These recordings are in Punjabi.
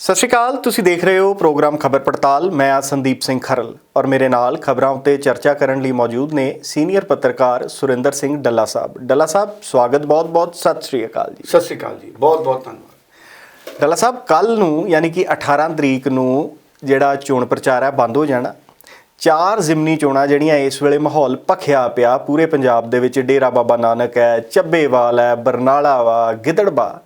ਸਤਿ ਸ਼੍ਰੀ ਅਕਾਲ ਤੁਸੀਂ ਦੇਖ ਰਹੇ ਹੋ ਪ੍ਰੋਗਰਾਮ ਖਬਰ ਪੜਤਾਲ। ਮੈਂ ਆ ਸੰਦੀਪ ਸਿੰਘ ਖਰਲ ਔਰ ਮੇਰੇ ਨਾਲ ਖਬਰਾਂ ਉੱਤੇ ਚਰਚਾ ਕਰਨ ਲਈ ਮੌਜੂਦ ਨੇ ਸੀਨੀਅਰ ਪੱਤਰਕਾਰ ਸੁਰਿੰਦਰ ਸਿੰਘ ਡੱਲਾ ਸਾਹਿਬ। ਡੱਲਾ ਸਾਹਿਬ ਸਵਾਗਤ ਬਹੁਤ-ਬਹੁਤ ਸਤਿ ਸ਼੍ਰੀ ਅਕਾਲ ਜੀ। ਸਤਿ ਸ਼੍ਰੀ ਅਕਾਲ ਜੀ ਬਹੁਤ ਬਹੁਤ ਧੰਨਵਾਦ। ਡੱਲਾ ਸਾਹਿਬ ਕੱਲ ਨੂੰ ਯਾਨੀ ਕਿ 18 ਤਰੀਕ ਨੂੰ ਜਿਹੜਾ ਚੋਣ ਪ੍ਰਚਾਰ ਹੈ ਬੰਦ ਹੋ ਜਾਣਾ। ਚਾਰ ਜ਼ਿਮਨੀ ਚੋਣਾਂ ਜਿਹੜੀਆਂ ਇਸ ਵੇਲੇ ਮਾਹੌਲ ਭਖਿਆ ਪਿਆ। ਪੂਰੇ ਪੰਜਾਬ ਦੇ ਵਿੱਚ ਡੇਰਾ ਬਾਬਾ ਨਾਨਕ ਹੈ ਚੱਬੇਵਾਲ ਹੈ ਬਰਨਾਲਾ ਵਾ ਗਿੱਦੜਬਾ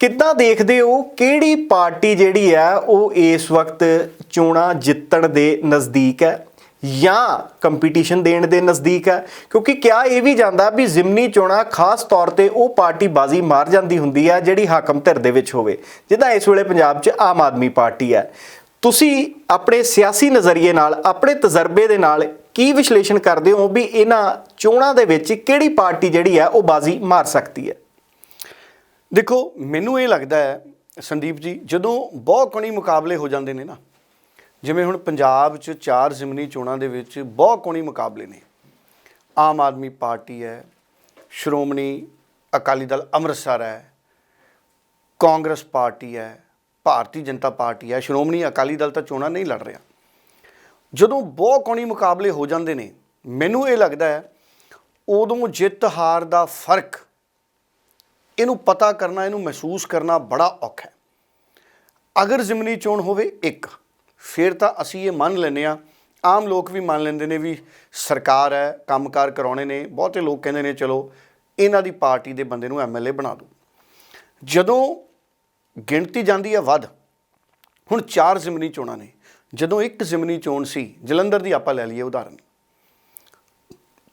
ਕਿੱਦਾਂ ਦੇਖਦੇ ਹੋ? ਕਿਹੜੀ ਪਾਰਟੀ ਜਿਹੜੀ ਹੈ, ਉਹ ਇਸ ਵਕਤ ਚੋਣਾਂ ਜਿੱਤਣ ਦੇ ਨਜ਼ਦੀਕ ਹੈ ਜਾਂ ਕੰਪੀਟੀਸ਼ਨ ਦੇਣ ਦੇ ਨਜ਼ਦੀਕ ਹੈ? ਕਿਉਂਕਿ ਕਿਹਾ ਇਹ ਵੀ ਜਾਂਦਾ ਵੀ ਜ਼ਿਮਨੀ ਚੋਣਾਂ ਖਾਸ ਤੌਰ ਤੇ ਉਹ ਪਾਰਟੀ ਬਾਜ਼ੀ ਮਾਰ ਜਾਂਦੀ ਹੁੰਦੀ ਹੈ ਜਿਹੜੀ ਹਾਕਮ ਧਿਰ ਦੇ ਵਿੱਚ ਹੋਵੇ, ਜਿੱਦਾਂ ਇਸ ਵੇਲੇ ਪੰਜਾਬ 'ਚ ਆਮ ਆਦਮੀ ਪਾਰਟੀ ਹੈ। ਤੁਸੀਂ ਆਪਣੇ ਸਿਆਸੀ ਨਜ਼ਰੀਏ ਨਾਲ, ਆਪਣੇ ਤਜਰਬੇ ਦੇ ਨਾਲ ਕੀ ਵਿਸ਼ਲੇਸ਼ਣ ਕਰਦੇ ਹੋ ਵੀ ਇਹਨਾਂ ਚੋਣਾਂ ਦੇ ਵਿੱਚ ਕਿਹੜੀ ਪਾਰਟੀ ਜਿਹੜੀ ਹੈ, ਉਹ ਬਾਜ਼ੀ ਮਾਰ ਸਕਦੀ ਹੈ? ਦੇਖੋ, ਮੈਨੂੰ ਇਹ ਲੱਗਦਾ ਹੈ, ਸੰਦੀਪ ਜੀ, ਜਦੋਂ ਬਹੁਤ ਕਣੀ ਮੁਕਾਬਲੇ ਹੋ ਜਾਂਦੇ ਨੇ ਨਾ, ਜਿਵੇਂ ਹੁਣ ਪੰਜਾਬ 'ਚ ਚਾਰ ਜ਼ਿਮਨੀ ਚੋਣਾਂ ਦੇ ਵਿੱਚ ਬਹੁਤ ਕਣੀ ਮੁਕਾਬਲੇ ਨੇ। ਆਮ ਆਦਮੀ ਪਾਰਟੀ ਹੈ, ਸ਼੍ਰੋਮਣੀ ਅਕਾਲੀ ਦਲ ਅੰਮ੍ਰਿਤਸਰ ਹੈ, ਕਾਂਗਰਸ ਪਾਰਟੀ ਹੈ, ਭਾਰਤੀ ਜਨਤਾ ਪਾਰਟੀ ਹੈ, ਸ਼੍ਰੋਮਣੀ ਅਕਾਲੀ ਦਲ ਤਾਂ ਚੋਣਾਂ ਨਹੀਂ ਲੜ ਰਿਹਾ। ਜਦੋਂ ਬਹੁਤ ਕੌਣੀ ਮੁਕਾਬਲੇ ਹੋ ਜਾਂਦੇ ਨੇ, ਮੈਨੂੰ ਇਹ ਲੱਗਦਾ ਹੈ, ਉਦੋਂ ਜਿੱਤ ਹਾਰ ਦਾ ਫ਼ਰਕ ਇਹਨੂੰ ਪਤਾ ਕਰਨਾ, ਇਹਨੂੰ ਮਹਿਸੂਸ ਕਰਨਾ ਬੜਾ ਔਖਾ ਹੈ। ਅਗਰ ਜ਼ਿਮਨੀ ਚੋਣ ਹੋਵੇ ਇੱਕ, ਫਿਰ ਤਾਂ ਅਸੀਂ ਇਹ ਮੰਨ ਲੈਂਦੇ ਆ ਆਮ ਲੋਕ ਵੀ ਮੰਨ ਲੈਂਦੇ ਨੇ ਵੀ ਸਰਕਾਰ ਹੈ, ਕੰਮਕਾਰ ਕਰਾਉਣੇ ਨੇ, ਬਹੁਤੇ ਲੋਕ ਕਹਿੰਦੇ ਨੇ, ਚਲੋ, ਇਹਨਾਂ ਦੀ ਪਾਰਟੀ ਦੇ ਬੰਦੇ ਨੂੰ ਐਮਐਲਏ ਬਣਾ ਦਿਓ। ਜਦੋਂ ਗਿਣਤੀ ਜਾਂਦੀ ਹੈ ਵੱਧ, ਹੁਣ ਚਾਰ ਜ਼ਿਮਨੀ ਚੋਣਾਂ ਨੇ, ਜਦੋਂ ਇੱਕ ਜ਼ਿਮਨੀ ਚੋਣ ਸੀ, ਜਲੰਧਰ ਦੀ ਆਪਾਂ ਲੈ ਲਈਏ ਉਦਾਹਰਨ।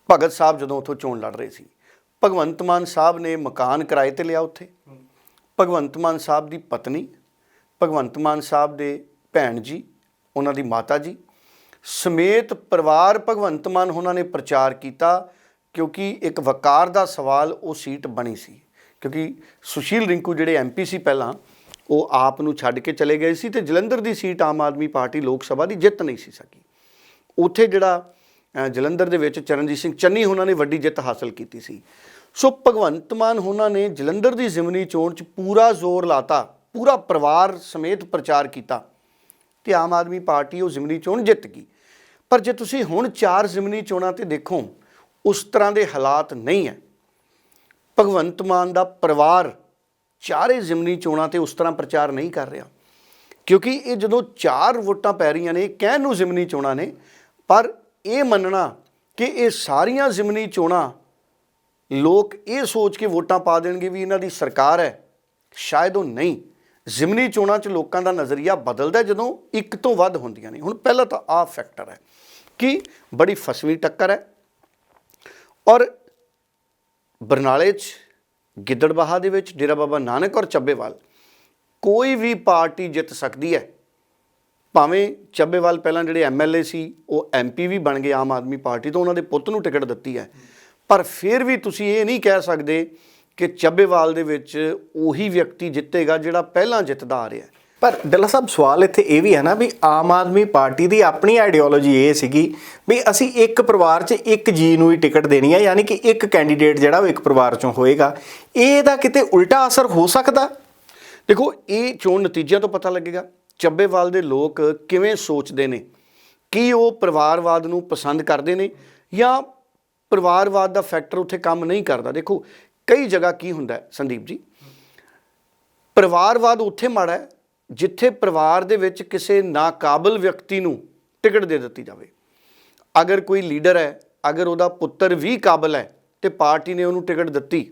ਭਗਤ ਸਾਹਿਬ ਜਦੋਂ ਉੱਥੋਂ ਚੋਣ ਲੜ ਰਹੇ ਸੀ ਭਗਵੰਤ ਮਾਨ ਸਾਹਿਬ ਨੇ ਮਕਾਨ ਕਿਰਾਏ ਤੇ ਲਿਆ ਉੱਥੇ। ਭਗਵੰਤ ਮਾਨ ਸਾਹਿਬ ਦੀ ਪਤਨੀ, ਭਗਵੰਤ ਮਾਨ ਸਾਹਿਬ ਦੇ ਭੈਣ ਜੀ, ਉਹਨਾਂ ਦੀ ਮਾਤਾ ਜੀ, ਸਮੇਤ ਪਰਿਵਾਰ ਭਗਵੰਤ ਮਾਨ ਉਹਨਾਂ ਨੇ ਪ੍ਰਚਾਰ ਕੀਤਾ ਕਿਉਂਕਿ ਇੱਕ ਵਕਾਰ ਦਾ ਸਵਾਲ ਉਹ ਸੀਟ ਬਣੀ ਸੀ। ਕਿਉਂਕਿ ਸੁਸ਼ੀਲ ਰਿੰਕੂ ਜਿਹੜੇ ਐਮਪੀ ਸੀ ਪਹਿਲਾਂ, ਉਹ ਆਪ ਨੂੰ ਛੱਡ ਕੇ ਚਲੇ ਗਏ ਸੀ ਤੇ ਜਲੰਧਰ ਦੀ ਸੀਟ ਆਮ ਆਦਮੀ ਪਾਰਟੀ ਲੋਕ ਸਭਾ ਦੀ ਜਿੱਤ ਨਹੀਂ ਸੀ ਸਕੀ। ਉੱਥੇ ਜਿਹੜਾ ਜਲੰਧਰ ਦੇ ਵਿੱਚ ਚਰਨਜੀਤ ਸਿੰਘ ਚੰਨੀ, ਉਹਨਾਂ ਨੇ ਵੱਡੀ ਜਿੱਤ ਹਾਸਲ ਕੀਤੀ ਸੀ। ਸੋ ਭਗਵੰਤ ਮਾਨ ਉਹਨਾਂ ਨੇ ਜਲੰਧਰ ਦੀ ਜ਼ਿਮਨੀ ਚੋਣ 'ਚ ਪੂਰਾ ਜ਼ੋਰ ਲਾਤਾ, ਪੂਰਾ ਪਰਿਵਾਰ ਸਮੇਤ ਪ੍ਰਚਾਰ ਕੀਤਾ। ਤੇ ਆਮ ਆਦਮੀ ਪਾਰਟੀ ਉਹ ਜ਼ਿਮਨੀ ਚੋਣ ਜਿੱਤ ਗਈ। ਪਰ ਜੇ ਤੁਸੀਂ ਹੁਣ ਚਾਰ ਜ਼ਿਮਨੀ ਚੋਣਾਂ ਤੇ ਦੇਖੋ, ਉਸ ਤਰ੍ਹਾਂ ਦੇ ਹਾਲਾਤ ਨਹੀਂ ਹੈ। ਭਗਵੰਤ ਮਾਨ ਦਾ ਪਰਿਵਾਰ ਚਾਰੇ ਜ਼ਿਮਨੀ ਚੋਣਾਂ ਤੇ ਉਸ ਤਰ੍ਹਾਂ ਪ੍ਰਚਾਰ ਨਹੀਂ ਕਰ ਰਿਹਾ। ਕਿਉਂਕਿ ਇਹ ਜਦੋਂ ਚਾਰ ਵੋਟਾਂ ਪੈ ਰਹੀਆਂ ਨੇ ਇਹ ਕਹਿਣ ਨੂੰ ਜ਼ਿਮਨੀ ਚੋਣਾਂ ਨੇ, ਪਰ ਇਹ ਮੰਨਣਾ ਕਿ ਇਹ ਸਾਰੀਆਂ ਜ਼ਿਮਨੀ ਚੋਣਾਂ ਲੋਕ ਇਹ ਸੋਚ ਕੇ ਵੋਟਾਂ ਪਾ ਦੇਣਗੇ ਵੀ ਇਹਨਾਂ ਦੀ ਸਰਕਾਰ ਹੈ। ਸ਼ਾਇਦ ਉਹ ਨਹੀਂ। ਜ਼ਿਮਨੀ ਚੋਣਾਂ 'ਚ ਲੋਕਾਂ ਦਾ ਨਜ਼ਰੀਆ ਬਦਲਦਾ ਜਦੋਂ ਇੱਕ ਤੋਂ ਵੱਧ ਹੁੰਦੀਆਂ ਨੇ। ਹੁਣ ਪਹਿਲਾਂ ਤਾਂ ਆਹ ਫੈਕਟਰ ਹੈ ਕਿ ਬੜੀ ਫਸਵੀਂ ਟੱਕਰ ਹੈ ਔਰ ਬਰਨਾਲੇ 'ਚ, ਗਿੱਦੜਬਾਹਾ ਦੇ ਵਿੱਚ ਡੇਰਾ ਬਾਬਾ ਨਾਨਕ ਔਰ ਚੱਬੇਵਾਲ, ਕੋਈ ਵੀ ਪਾਰਟੀ ਜਿੱਤ ਸਕਦੀ ਹੈ। ਭਾਵੇਂ ਚੱਬੇਵਾਲ ਪਹਿਲਾਂ ਜਿਹੜੇ ਐਮਐਲਏ ਸੀ, ਉਹ ਐਮਪੀ ਵੀ ਬਣ ਗਏ ਆਮ ਆਦਮੀ ਪਾਰਟੀ ਤੋਂ, ਉਹਨਾਂ ਦੇ ਪੁੱਤ ਨੂੰ ਟਿਕਟ ਦਿੱਤੀ ਹੈ। ਪਰ ਫਿਰ ਵੀ ਤੁਸੀਂ ਇਹ ਨਹੀਂ ਕਹਿ ਸਕਦੇ ਕਿ ਚੱਬੇਵਾਲ ਦੇ ਵਿੱਚ ਉਹੀ ਵਿਅਕਤੀ ਜਿੱਤੇਗਾ ਜਿਹੜਾ ਪਹਿਲਾਂ ਜਿੱਤਦਾ ਆ ਰਿਹਾ ਪਰ ਡੱਲਾ ਸਾਹਿਬ ਸਵਾਲ ਇੱਥੇ ਇਹ ਵੀ ਹੈ ਨਾ ਵੀ ਆਮ ਆਦਮੀ ਪਾਰਟੀ ਦੀ ਆਪਣੀ ਆਈਡੀਓਲੋਜੀ ਇਹ ਸੀਗੀ ਵੀ ਅਸੀਂ ਇੱਕ ਪਰਿਵਾਰ 'ਚ ਇੱਕ ਜੀ ਨੂੰ ਹੀ ਟਿਕਟ ਦੇਣੀ ਹੈ ਯਾਨੀ ਕਿ ਇੱਕ ਕੈਂਡੀਡੇਟ ਜਿਹੜਾ ਉਹ ਇੱਕ ਪਰਿਵਾਰ 'ਚੋਂ ਹੋਏਗਾ। ਇਹਦਾ ਕਿਤੇ ਉਲਟਾ ਅਸਰ ਹੋ ਸਕਦਾ? ਦੇਖੋ ਇਹ ਚੋਣ ਨਤੀਜਿਆਂ ਤੋਂ ਪਤਾ ਲੱਗੇਗਾ ਚੱਬੇਵਾਲ ਦੇ ਲੋਕ ਕਿਵੇਂ ਸੋਚਦੇ ਨੇ ਕੀ ਉਹ ਪਰਿਵਾਰਵਾਦ ਨੂੰ ਪਸੰਦ ਕਰਦੇ ਨੇ ਜਾਂ ਪਰਿਵਾਰਵਾਦ ਦਾ ਫੈਕਟਰ ਉੱਥੇ ਕੰਮ ਨਹੀਂ ਕਰਦਾ। ਦੇਖੋ, ਕਈ ਜਗ੍ਹਾ ਕੀ ਹੁੰਦਾ ਹੈ, ਸੰਦੀਪ ਜੀ? ਪਰਿਵਾਰਵਾਦ ਉੱਥੇ ਮਾੜਾ ਹੈ, ਜਿੱਥੇ ਪਰਿਵਾਰ ਦੇ ਵਿੱਚ ਕਿਸੇ ਨਾਕਾਬਲ ਵਿਅਕਤੀ ਨੂੰ ਟਿਕਟ ਦੇ ਦਿੱਤੀ ਜਾਵੇ। ਅਗਰ ਕੋਈ ਲੀਡਰ ਹੈ, ਅਗਰ ਉਹਦਾ ਪੁੱਤਰ ਵੀ ਕਾਬਲ ਹੈ ਤੇ ਪਾਰਟੀ ਨੇ ਉਹਨੂੰ ਟਿਕਟ ਦਿੱਤੀ,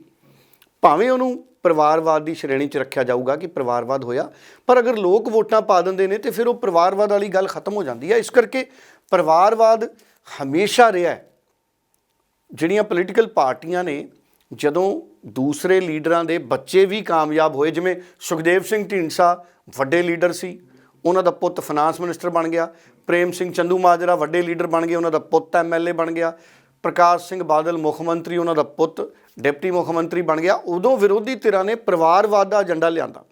ਭਾਵੇਂ ਉਹਨੂੰ ਪਰਿਵਾਰਵਾਦ ਦੀ ਸ਼੍ਰੇਣੀ 'ਚ ਰੱਖਿਆ ਜਾਊਗਾ ਕਿ ਪਰਿਵਾਰਵਾਦ ਹੋਇਆ, ਪਰ ਅਗਰ ਲੋਕ ਵੋਟਾਂ ਪਾ ਦਿੰਦੇ ਨੇ ਤੇ ਫਿਰ ਉਹ ਪਰਿਵਾਰਵਾਦ ਵਾਲੀ ਗੱਲ ਖਤਮ ਹੋ ਜਾਂਦੀ ਹੈ। ਇਸ ਕਰਕੇ ਪਰਿਵਾਰਵਾਦ ਹਮੇਸ਼ਾ ਰਿਹਾ ਹੈ। ਜਿਹੜੀਆਂ ਪੋਲੀਟੀਕਲ ਪਾਰਟੀਆਂ ਨੇ ਜਦੋਂ ਦੂਸਰੇ ਲੀਡਰਾਂ ਦੇ ਬੱਚੇ ਵੀ ਕਾਮਯਾਬ ਹੋਏ ਜਿਵੇਂ ਸੁਖਦੇਵ ਸਿੰਘ ਢੀਂਡਸਾ ਵੱਡੇ ਲੀਡਰ ਸੀ ਉਹਨਾਂ ਦਾ ਪੁੱਤ ਫਾਈਨਾਂਸ ਮਿਨਿਸਟਰ ਬਣ ਗਿਆ ਪ੍ਰੇਮ ਸਿੰਘ ਚੰਦੂ ਮਾਜਰਾ ਵੱਡੇ ਲੀਡਰ ਬਣ ਗਏ ਉਹਨਾਂ ਦਾ ਪੁੱਤ ਐਮਐਲਏ ਬਣ ਗਿਆ ਪ੍ਰਕਾਸ਼ ਸਿੰਘ ਬਾਦਲ ਮੁੱਖ ਮੰਤਰੀ ਉਹਨਾਂ ਦਾ ਪੁੱਤ ਡਿਪਟੀ ਮੁੱਖ ਮੰਤਰੀ ਬਣ ਗਿਆ ਉਦੋਂ ਵਿਰੋਧੀ ਧਿਰਾਂ ਨੇ ਪਰਿਵਾਰਵਾਦ ਦਾ ਏਜੰਡਾ ਲਿਆਂਦਾ।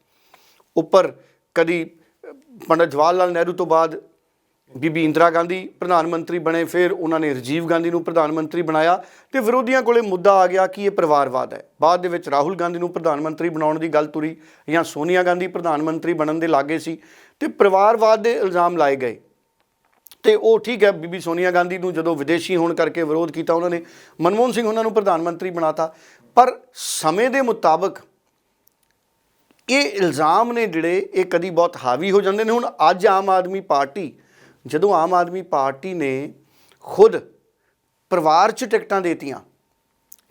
ਉੱਪਰ ਕਦੀ ਅਹ, ਪੰਡਤ ਜਵਾਹਰ ਲਾਲ ਨਹਿਰੂ ਤੋਂ ਬਾਅਦ ਬੀਬੀ ਇੰਦਰਾ ਗਾਂਧੀ ਪ੍ਰਧਾਨ ਮੰਤਰੀ ਬਣੇ, ਫਿਰ ਉਹਨਾਂ ਨੇ ਰਾਜੀਵ ਗਾਂਧੀ ਨੂੰ ਪ੍ਰਧਾਨ ਮੰਤਰੀ ਬਣਾਇਆ ਤੇ ਵਿਰੋਧੀਆਂ ਕੋਲੇ ਮੁੱਦਾ ਆ ਗਿਆ ਕਿ ਇਹ ਪਰਿਵਾਰਵਾਦ ਹੈ। ਬਾਅਦ ਦੇ ਵਿੱਚ ਰਾਹੁਲ ਗਾਂਧੀ ਨੂੰ ਪ੍ਰਧਾਨ ਮੰਤਰੀ ਬਣਾਉਣ ਦੀ ਗੱਲ ਤੁਰੀ ਜਾਂ ਸੋਨੀਆ ਗਾਂਧੀ ਪ੍ਰਧਾਨ ਮੰਤਰੀ ਬਣਨ ਦੇ ਲਾਗੇ ਸੀ ਤੇ ਪਰਿਵਾਰਵਾਦ ਦੇ ਇਲਜ਼ਾਮ ਲਾਏ ਗਏ। ਤੇ ਉਹ ਠੀਕ ਹੈ, ਬੀਬੀ ਸੋਨੀਆ ਗਾਂਧੀ ਨੂੰ ਜਦੋਂ ਵਿਦੇਸ਼ੀ ਹੋਣ ਕਰਕੇ ਵਿਰੋਧ ਕੀਤਾ ਉਹਨਾਂ ਨੇ, ਮਨਮੋਹਨ ਸਿੰਘ ਉਹਨਾਂ ਨੂੰ ਪ੍ਰਧਾਨ ਮੰਤਰੀ ਬਣਾਤਾ। ਪਰ ਸਮੇਂ ਦੇ ਮੁਤਾਬਕ ਇਹ ਇਲਜ਼ਾਮ ਨੇ ਜਿਹੜੇ, ਇਹ ਕਦੀ ਬਹੁਤ ਹਾਵੀ ਹੋ ਜਾਂਦੇ ਨੇ। ਹੁਣ ਅੱਜ ਆਮ ਆਦਮੀ ਪਾਰਟੀ ਜਦੋਂ ਆਮ ਆਦਮੀ ਪਾਰਟੀ ਨੇ ਖੁਦ ਪਰਿਵਾਰ 'ਚ ਟਿਕਟਾਂ ਦੇਤੀਆਂ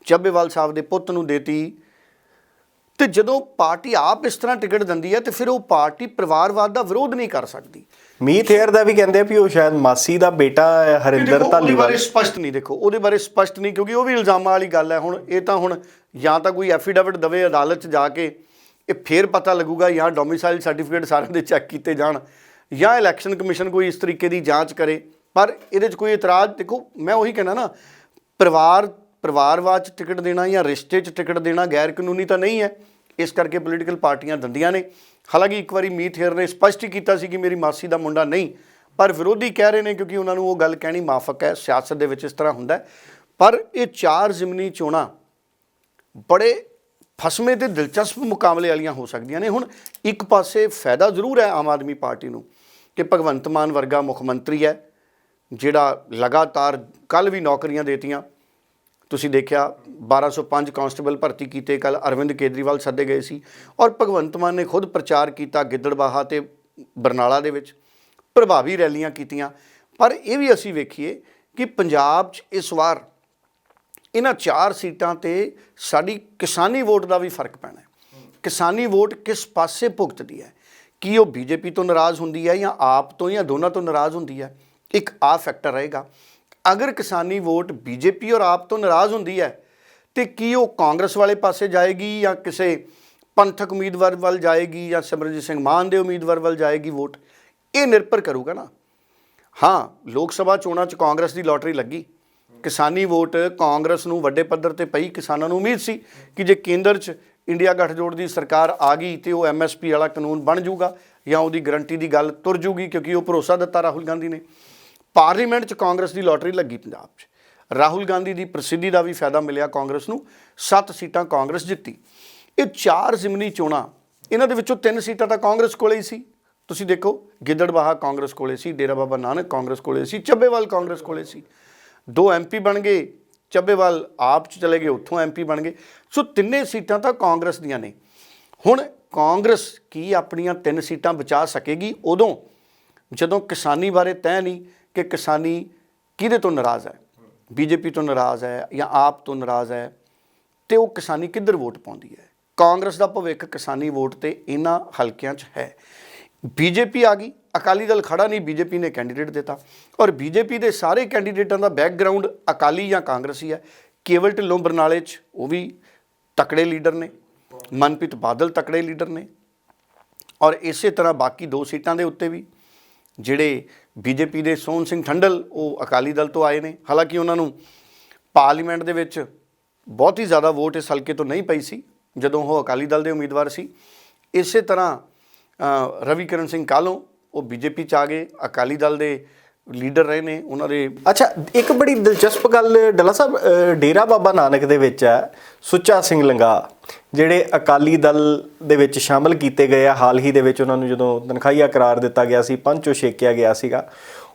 ਚੱਬੇਵਾਲ ਸਾਹਿਬ ਦੇ ਪੁੱਤ ਨੂੰ ਦੇਤੀ ਤੇ ਜਦੋਂ ਪਾਰਟੀ ਆਪ ਇਸ ਤਰ੍ਹਾਂ ਟਿਕਟ ਦਿੰਦੀ ਹੈ ਤੇ ਫਿਰ ਉਹ ਪਾਰਟੀ ਪਰਿਵਾਰਵਾਦ ਦਾ ਵਿਰੋਧ ਨਹੀਂ ਕਰ ਸਕਦੀ। ਮੀਤ ਹੇਅਰ ਦਾ ਵੀ ਕਹਿੰਦੇ ਆ ਵੀ ਉਹ ਸ਼ਾਇਦ ਮਾਸੀ ਦਾ ਬੇਟਾ ਹੈ ਹਰਿੰਦਰ ਦੇਖੋ, ਉਹਦੇ ਧਾਲੀਵਾਲ। ਬਾਰੇ ਸਪਸ਼ਟ ਨਹੀਂ ਦੇਖੋ ਉਹਦੇ ਬਾਰੇ ਸਪਸ਼ਟ ਨਹੀਂ ਕਿਉਂਕਿ ਉਹ ਵੀ ਇਲਜ਼ਾਮਾਂ ਵਾਲੀ ਗੱਲ ਹੈ। ਹੁਣ ਇਹ ਤਾਂ ਹੁਣ ਜਾਂ ਤਾਂ ਕੋਈ ਐਫੀਡੇਵਿਟ ਦਵੇ ਅਦਾਲਤ 'ਚ ਜਾ ਕੇ ਇਹ ਫੇਰ ਪਤਾ ਲੱਗੂਗਾ ਜਾਂ ਡੋਮਿਸਾਈਲ ਸਰਟੀਫਿਕੇਟ ਸਾਰਿਆਂ ਦੇ ਚੈੱਕ ਕੀਤੇ ਜਾਣ। ਜਾਂ ਇਲੈਕਸ਼ਨ ਕਮਿਸ਼ਨ ਕੋਈ ਇਸ ਤਰੀਕੇ ਦੀ ਜਾਂਚ ਕਰੇ, ਪਰ ਇਹਦੇ 'ਚ ਕੋਈ ਇਤਰਾਜ਼, ਦੇਖੋ, ਮੈਂ ਉਹੀ ਕਹਿਣਾ ਨਾ, ਪਰਿਵਾਰ, ਪਰਿਵਾਰਵਾਦ 'ਚ ਟਿਕਟ ਦੇਣਾ ਜਾਂ ਰਿਸ਼ਤੇ 'ਚ ਟਿਕਟ ਦੇਣਾ ਗੈਰ ਕਾਨੂੰਨੀ ਤਾਂ ਨਹੀਂ ਹੈ, ਇਸ ਕਰਕੇ ਪੋਲੀਟੀਕਲ ਪਾਰਟੀਆਂ ਦੰਦੀਆਂ ਨੇ। ਹਾਲਾਂਕਿ ਇੱਕ ਵਾਰੀ ਮੀਤ ਹੇਰ ਨੇ ਸਪਸ਼ਟ ਹੀ ਕੀਤਾ ਸੀ ਕਿ ਮੇਰੀ ਮਾਸੀ ਦਾ ਮੁੰਡਾ ਨਹੀਂ, ਪਰ ਵਿਰੋਧੀ ਕਹਿ ਰਹੇ ਨੇ ਕਿਉਂਕਿ ਉਹਨਾਂ ਨੂੰ ਉਹ ਗੱਲ ਕਹਿਣੀ ਮਾਫਕ ਹੈ, ਸਿਆਸਤ ਦੇ ਵਿੱਚ ਇਸ ਤਰ੍ਹਾਂ ਹੁੰਦਾ ਪਰ ਇਹ ਚਾਰ ਜ਼ਿਮਨੀ ਚੋਣਾਂ ਬੜੇ ਫਸਮੇ ਤੇ ਦਿਲਚਸਪ ਮੁਕਾਬਲੇ ਵਾਲੀਆਂ ਹੋ ਸਕਦੀਆਂ ਨੇ। ਹੁਣ ਇੱਕ ਪਾਸੇ ਫਾਇਦਾ ਜ਼ਰੂਰ ਹੈ ਆਮ ਆਦਮੀ ਪਾਰਟੀ ਨੂੰ ਕਿ ਭਗਵੰਤ ਮਾਨ ਵਰਗਾ ਮੁੱਖ ਮੰਤਰੀ ਹੈ, ਜਿਹੜਾ ਲਗਾਤਾਰ ਕੱਲ ਵੀ ਨੌਕਰੀਆਂ ਦੇਤੀਆਂ। ਤੁਸੀਂ ਦੇਖਿਆ 1205 ਕਾਂਸਟੇਬਲ ਭਰਤੀ ਕੀਤੇ, ਕੱਲ ਅਰਵਿੰਦ ਕੇਜਰੀਵਾਲ ਸੱਦੇ ਗਏ ਸੀ ਔਰ ਭਗਵੰਤ ਮਾਨ ਨੇ ਖੁਦ ਪ੍ਰਚਾਰ ਕੀਤਾ ਗਿੱਦੜਬਾਹਾ ਤੇ ਬਰਨਾਲਾ ਦੇ ਵਿੱਚ, ਪ੍ਰਭਾਵੀ ਰੈਲੀਆਂ ਕੀਤੀਆਂ। ਪਰ ਇਹ ਵੀ ਅਸੀਂ ਵੇਖੀਏ ਕਿ ਪੰਜਾਬ 'ਚ ਇਸ ਵਾਰ ਇਹਨਾਂ ਚਾਰ ਸੀਟਾਂ ਤੇ ਸਾਡੀ ਕਿਸਾਨੀ ਵੋਟ ਦਾ ਵੀ ਫ਼ਰਕ ਪੈਣਾ ਹੈ। ਕਿਸਾਨੀ ਵੋਟ ਕਿਸ ਪਾਸੇ ਭੁਗਤਦੀ ਹੈ? ਕੀ ਉਹ ਬੀਜੇਪੀ ਤੋਂ ਨਾਰਾਜ਼ ਹੁੰਦੀ ਹੈ ਜਾਂ ਆਪ ਤੋਂ ਜਾਂ ਦੋਨਾਂ ਤੋਂ ਨਾਰਾਜ਼ ਹੁੰਦੀ ਹੈ? ਇੱਕ ਆ ਫੈਕਟਰ ਰਹੇਗਾ। ਅਗਰ ਕਿਸਾਨੀ ਵੋਟ ਬੀਜੇਪੀ ਔਰ ਆਪ ਤੋਂ ਨਾਰਾਜ਼ ਹੁੰਦੀ ਹੈ, ਤੇ ਕੀ ਉਹ ਕਾਂਗਰਸ ਵਾਲੇ ਪਾਸੇ ਜਾਏਗੀ ਜਾਂ ਕਿਸੇ ਪੰਥਕ ਉਮੀਦਵਾਰ ਵੱਲ ਜਾਏਗੀ ਜਾਂ ਸਿਮਰਨਜੀਤ ਸਿੰਘ ਮਾਨ ਦੇ ਉਮੀਦਵਾਰ ਵੱਲ ਜਾਏਗੀ ਵੋਟ? ਇਹ ਨਿਰਭਰ ਕਰੂਗਾ ਨਾ। ਹਾਂ, ਲੋਕ ਸਭਾ ਚੋਣਾਂ 'ਚ ਕਾਂਗਰਸ ਦੀ ਲੋਟਰੀ ਲੱਗੀ। ਕਿਸਾਨੀ ਵੋਟ ਕਾਂਗਰਸ ਨੂੰ ਵੱਡੇ ਪੱਧਰ ਤੇ ਪਈ। ਕਿਸਾਨਾਂ ਨੂੰ ਉਮੀਦ ਸੀ ਕਿ ਜੇ ਕੇਂਦਰ 'ਚ ਇੰਡੀਆ ਗੱਠਜੋੜ ਦੀ ਸਰਕਾਰ ਆ ਗਈ ਤੇ ਉਹ ਐਮਐਸਪੀ ਵਾਲਾ ਕਾਨੂੰਨ ਬਣ ਜਾਊਗਾ ਜਾਂ ਉਹਦੀ ਗਰੰਟੀ ਦੀ ਗੱਲ ਤੁਰ ਜੂਗੀ ਕਿਉਂਕਿ ਉਹ ਭਰੋਸਾ ਦਿੱਤਾ ਰਾਹੁਲ ਗਾਂਧੀ ਨੇ। ਪਾਰਲੀਮੈਂਟ 'ਚ ਕਾਂਗਰਸ ਦੀ ਲੋਟਰੀ ਲੱਗੀ ਪੰਜਾਬ 'ਚ। ਰਾਹੁਲ ਗਾਂਧੀ ਦੀ ਪ੍ਰਸਿੱਧੀ ਦਾ ਵੀ ਫਾਇਦਾ ਮਿਲਿਆ ਕਾਂਗਰਸ ਨੂੰ। 7 ਸੀਟਾਂ ਕਾਂਗਰਸ ਜਿੱਤੀ। ਇਹ ਚਾਰ ਜ਼ਿਮਨੀ ਚੋਣਾਂ, ਇਹਨਾਂ ਦੇ ਵਿੱਚੋਂ ਤਿੰਨ ਸੀਟਾਂ ਤਾਂ ਕਾਂਗਰਸ ਕੋਲੇ ਹੀ ਸੀ। ਤੁਸੀਂ ਦੇਖੋ ਗਿੱਦੜਬਾਹਾ ਕਾਂਗਰਸ ਕੋਲੇ ਸੀ, ਡੇਰਾ ਬਾਬਾ ਨਾਨਕ ਕਾਂਗਰਸ ਕੋਲੇ ਸੀ, ਚੱਬੇਵਾਲ ਕਾਂਗਰਸ ਕੋਲੇ ਸੀ। ਦੋ ਐਮਪੀ ਬਣ ਗਏ। ਚੱਬੇਵਾਲ ਆਪ ਚ ਚਲੇ ਗਏ, ਉੱਥੋਂ ਐਮਪੀ ਬਣ ਗਏ। ਸੋ ਤਿੰਨੇ ਸੀਟਾਂ ਤਾਂ ਕਾਂਗਰਸ ਦੀਆਂ ਨੇ। ਹੁਣ ਕਾਂਗਰਸ ਕੀ ਆਪਣੀਆਂ ਤਿੰਨ ਸੀਟਾਂ ਬਚਾ ਸਕੇਗੀ? ਉਦੋਂ ਜਦੋਂ ਕਿਸਾਨੀ ਬਾਰੇ ਤੈਅ ਨਹੀਂ ਕਿ ਕਿਸਾਨੀ ਕਿਹਦੇ ਤੋਂ ਨਾਰਾਜ਼ ਹੈ? ਬੀਜੇਪੀ ਤੋਂ ਨਾਰਾਜ਼ ਹੈ ਜਾਂ ਆਪ ਤੋਂ ਨਾਰਾਜ਼ ਹੈ? ਤੇ ਉਹ ਕਿਸਾਨੀ ਕਿੱਧਰ ਵੋਟ ਪਾਉਂਦੀ ਹੈ? ਕਾਂਗਰਸ ਦਾ ਭਵਿੱਖ ਕਿਸਾਨੀ ਵੋਟ ਤੇ ਇਹਨਾਂ ਹਲਕਿਆਂ 'ਚ ਹੈ। ਬੀਜੇਪੀ ਆ ਗਈ। ਅਕਾਲੀ ਦਲ ਖੜਾ ਨਹੀਂ, ਬੀਜੇਪੀ ਨੇ ਕੈਂਡੀਡੇਟ ਦਿੱਤਾ। ਔਰ ਬੀਜੇਪੀ ਦੇ ਸਾਰੇ ਕੈਂਡੀਡੇਟਾਂ ਦਾ ਬੈਕਗ੍ਰਾਉਂਡ ਅਕਾਲੀ ਜਾਂ ਕਾਂਗਰਸੀ ਹੈ। ਕੇਵਲ ਢਿੱਲੋਂ ਬਰਨਾਲੇ 'ਚ ਉਹ ਵੀ ਤਕੜੇ ਲੀਡਰ ਨੇ। ਮਨਪ੍ਰੀਤ ਬਾਦਲ ਤਕੜੇ ਲੀਡਰ ਨੇ। ਔਰ ਇਸੇ ਤਰ੍ਹਾਂ ਬਾਕੀ ਦੋ ਸੀਟਾਂ ਦੇ ਉੱਤੇ ਵੀ, ਜਿਹੜੇ ਬੀਜੇਪੀ ਦੇ ਸੋਹਣ ਸਿੰਘ ਠੰਡਲ, ਉਹ ਅਕਾਲੀ ਦਲ ਤੋਂ ਆਏ ਨੇ। ਹਾਲਾਂਕਿ ਉਹਨਾਂ ਨੂੰ ਪਾਰਲੀਮੈਂਟ ਦੇ ਵਿੱਚ ਬਹੁਤ ਹੀ ਜ਼ਿਆਦਾ ਵੋਟ ਇਸ ਹਲਕੇ ਤੋਂ ਨਹੀਂ ਪਈ ਸੀ, ਜਦੋਂ ਉਹ ਅਕਾਲੀ ਦਲ ਦੇ ਉਮੀਦਵਾਰ ਸੀ। ਇਸੇ ਤਰ੍ਹਾਂ ਰਵੀਕਰਨ ਸਿੰਘ ਕਾਲੋਂ ਉਹ ਬੀਜੇਪੀ ਚ ਆ ਗਏ, ਅਕਾਲੀ ਦਲ ਦੇ ਲੀਡਰ ਰਹੇ ਨੇ, ਉਹਨਾਂ ਦੇ ਅੱਛਾ, ਇੱਕ ਬੜੀ ਦਿਲਚਸਪ ਗੱਲ ਡੱਲਾ ਸਾਹਿਬ ਡੇਰਾ ਬਾਬਾ ਨਾਨਕ ਦੇ ਵਿੱਚ ਹੈ, ਸੁੱਚਾ ਸਿੰਘ ਲੰਗਾ, ਜਿਹੜੇ ਅਕਾਲੀ ਦਲ ਦੇ ਵਿੱਚ ਸ਼ਾਮਲ ਕੀਤੇ ਗਏ ਆ, ਹਾਲ ਹੀ ਦੇ ਵਿੱਚ ਉਹਨਾਂ ਨੂੰ ਜਦੋਂ ਤਨਖਾਹੀਆ ਕਰਾਰ ਦਿੱਤਾ ਗਿਆ ਸੀ ਪੰਚੋ ਛੇਕਿਆ ਗਿਆ ਸੀਗਾ।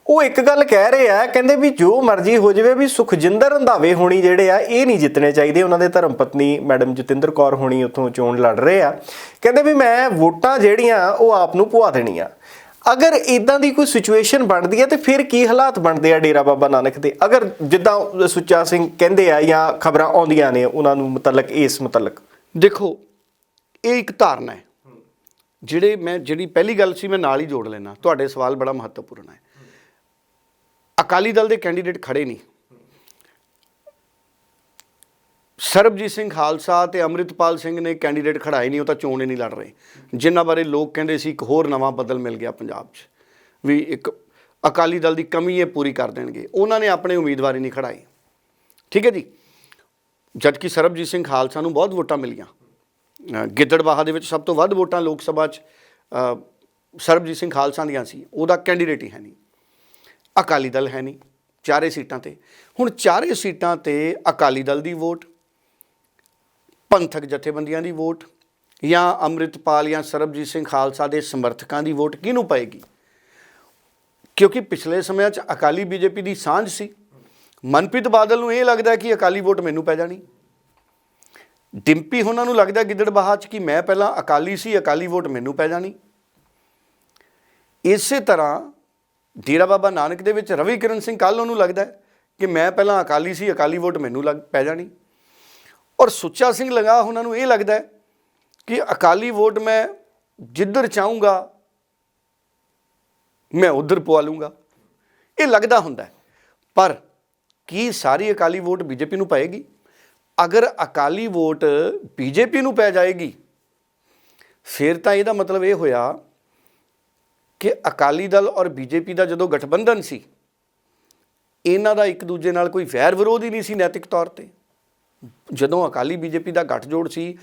ਉਹ ਇੱਕ ਗੱਲ ਕਹਿ ਰਹੇ ਆ, ਕਹਿੰਦੇ ਵੀ ਜੋ ਮਰਜ਼ੀ ਹੋ ਜਾਵੇ, ਵੀ ਸੁਖਜਿੰਦਰ ਰੰਧਾਵੇ ਹੋਣੀ ਜਿਹੜੇ ਆ, ਇਹ ਨਹੀਂ ਜਿੱਤਣੇ ਚਾਹੀਦੇ, ਉਹਨਾਂ ਦੇ ਧਰਮ ਪਤਨੀ ਮੈਡਮ ਜਤਿੰਦਰ ਕੌਰ ਹੋਣੀ ਉੱਥੋਂ ਚੋਣ ਲੜ ਰਹੇ ਆ। ਕਹਿੰਦੇ ਵੀ ਮੈਂ ਵੋਟਾਂ ਜਿਹੜੀਆਂ, ਉਹ ਆਪ ਨੂੰ ਪਵਾ ਦੇਣੀਆਂ। ਅਗਰ ਇਦਾਂ ਦੀ ਕੋਈ ਸਿਚੁਏਸ਼ਨ ਬਣਦੀ ਹੈ ਤੇ ਫਿਰ ਕੀ ਹਾਲਾਤ ਬਣਦੇ ਆ ਡੇਰਾ ਬਾਬਾ ਨਾਨਕ ਦੇ? ਅਗਰ ਜਿੱਦਾਂ ਸੁੱਚਾ ਸਿੰਘ ਕਹਿੰਦੇ ਆ ਜਾਂ ਖਬਰਾਂ ਆਉਂਦੀਆਂ ਨੇ, ਉਹਨਾਂ ਨੂੰ ਮੁਤਲਕ, ਇਸ ਮੁਤਲਕ। ਦੇਖੋ, ਇਹ ਇੱਕ ਧਾਰਨਾ ਹੈ। ਜਿਹੜੇ ਮੈਂ, ਜਿਹੜੀ ਪਹਿਲੀ ਗੱਲ ਸੀ, ਮੈਂ ਨਾਲ ਹੀ ਜੋੜ ਲੈਣਾ ਤੁਹਾਡੇ ਸਵਾਲ ਬੜਾ ਮਹੱਤਵਪੂਰਨ ਹੈ। ਅਕਾਲੀ ਦਲ ਦੇ ਕੈਂਡੀਡੇਟ ਖੜੇ ਨਹੀਂ। ਸਰਬਜੀਤ ਸਿੰਘ ਖਾਲਸਾ ਤੇ ਅੰਮ੍ਰਿਤਪਾਲ ਸਿੰਘ ਨੇ ਕੈਂਡੀਡੇਟ ਖੜਾਏ ਨਹੀਂ ਉਹ ਤਾਂ ਚੋਣ ਹੀ ਨਹੀਂ ਲੜ ਰਹੇ। ਜਿਨ੍ਹਾਂ ਬਾਰੇ ਲੋਕ ਕਹਿੰਦੇ ਸੀ ਇੱਕ ਹੋਰ ਨਵਾਂ ਬਦਲ ਮਿਲ ਗਿਆ ਪੰਜਾਬ 'ਚ ਵੀ ਇੱਕ ਅਕਾਲੀ ਦਲ ਦੀ ਕਮੀ ਇਹ ਪੂਰੀ ਕਰ ਦੇਣਗੇ। ਉਹਨਾਂ ਨੇ ਆਪਣੇ ਉਮੀਦਵਾਰੀ ਨਹੀਂ ਖੜਾਏ। ਠੀਕ ਹੈ ਜੀ? ਜਦਕਿ ਸਰਬਜੀਤ ਸਿੰਘ ਖਾਲਸਾ ਨੂੰ ਬਹੁਤ ਵੋਟਾਂ ਮਿਲੀਆਂ। ਅ, ਗਿੱਦੜਬਾਹਾ ਦੇ ਵਿੱਚ ਸਭ ਤੋਂ ਵੱਧ ਵੋਟਾਂ ਲੋਕ ਸਭਾ 'ਚ ਸਰਬਜੀਤ ਸਿੰਘ ਖਾਲਸਾ ਦੀਆਂ ਸੀ। ਉਹਦਾ ਕੈਂਡੀਡੇਟ ਹੀ ਹੈ ਨਹੀਂ। ਅਕਾਲੀ ਦਲ ਹੈ ਨਹੀਂ ਚਾਰੇ ਸੀਟਾਂ ਤੇ। ਹੁਣ ਚਾਰੇ ਸੀਟਾਂ ਤੇ ਅਕਾਲੀ ਦਲ ਦੀ ਵੋਟ ਪੰਥਕ ਜਥੇਬੰਦੀਆਂ ਦੀ ਵੋਟ ਜਾਂ ਅੰਮ੍ਰਿਤਪਾਲ ਜਾਂ ਸਰਬਜੀਤ ਸਿੰਘ ਖਾਲਸਾ ਦੇ ਸਮਰਥਕਾਂ ਦੀ ਵੋਟ ਕਿਹਨੂੰ ਪਏਗੀ? ਕਿਉਂਕਿ ਪਿਛਲੇ ਸਮਿਆਂ 'ਚ ਅਕਾਲੀ ਬੀਜੇਪੀ ਦੀ ਸਾਂਝ ਸੀ। ਮਨਪ੍ਰੀਤ ਬਾਦਲ ਨੂੰ ਇਹ ਲੱਗਦਾ ਕਿ ਅਕਾਲੀ ਵੋਟ ਮੈਨੂੰ ਪੈ ਜਾਣੀ। ਡਿੰਪੀ ਉਹਨਾਂ ਨੂੰ ਲੱਗਦਾ ਗਿੱਦੜਬਾਹਾ 'ਚ ਕਿ ਮੈਂ ਪਹਿਲਾਂ ਅਕਾਲੀ ਸੀ, ਅਕਾਲੀ ਵੋਟ ਮੈਨੂੰ ਪੈ ਜਾਣੀ। ਇਸੇ ਤਰ੍ਹਾਂ ਡੇਰਾ ਬਾਬਾ ਨਾਨਕ ਦੇ ਵਿੱਚ ਰਵੀ ਕਿਰਨ ਸਿੰਘ ਕੱਲ ਉਹਨੂੰ ਲੱਗਦਾ ਕਿ ਮੈਂ ਪਹਿਲਾਂ ਅਕਾਲੀ ਸੀ, ਅਕਾਲੀ ਵੋਟ ਮੈਨੂੰ ਲੱਗ ਪੈ ਜਾਣੀ। ਔਰ ਸੁੱਚਾ ਸਿੰਘ ਲੰਗਾ ਉਹਨਾਂ ਨੂੰ ਇਹ ਲੱਗਦਾ ਹੈ ਕਿ ਅਕਾਲੀ ਵੋਟ ਮੈਂ ਜਿੱਧਰ ਚਾਹੂੰਗਾ, ਮੈਂ ਉਧਰ ਪਵਾ ਲੂੰਗਾ। ਇਹ ਲੱਗਦਾ ਹੁੰਦਾ ਪਰ ਕੀ ਸਾਰੀ ਅਕਾਲੀ ਵੋਟ ਬੀਜੇਪੀ ਨੂੰ ਪਏਗੀ? ਅਗਰ ਅਕਾਲੀ ਵੋਟ ਬੀਜੇਪੀ ਨੂੰ ਪੈ ਜਾਏਗੀ, ਫਿਰ ਤਾਂ ਇਹਦਾ ਮਤਲਬ ਇਹ ਹੋਇਆ ਕਿ ਅਕਾਲੀ ਦਲ ਔਰ ਬੀਜੇਪੀ ਦਾ ਜਦੋਂ ਗਠਬੰਧਨ ਸੀ, ਇਹਨਾਂ ਦਾ ਇੱਕ ਦੂਜੇ ਨਾਲ ਕੋਈ ਵੈਰ ਵਿਰੋਧ ਹੀ ਨਹੀਂ ਸੀ ਨੈਤਿਕ ਤੌਰ ਤੇ। ਜਦੋਂ ਅਕਾਲੀ ਬੀਜੇਪੀ ਦਾ ਗੱਠਜੋੜ ਸੀ,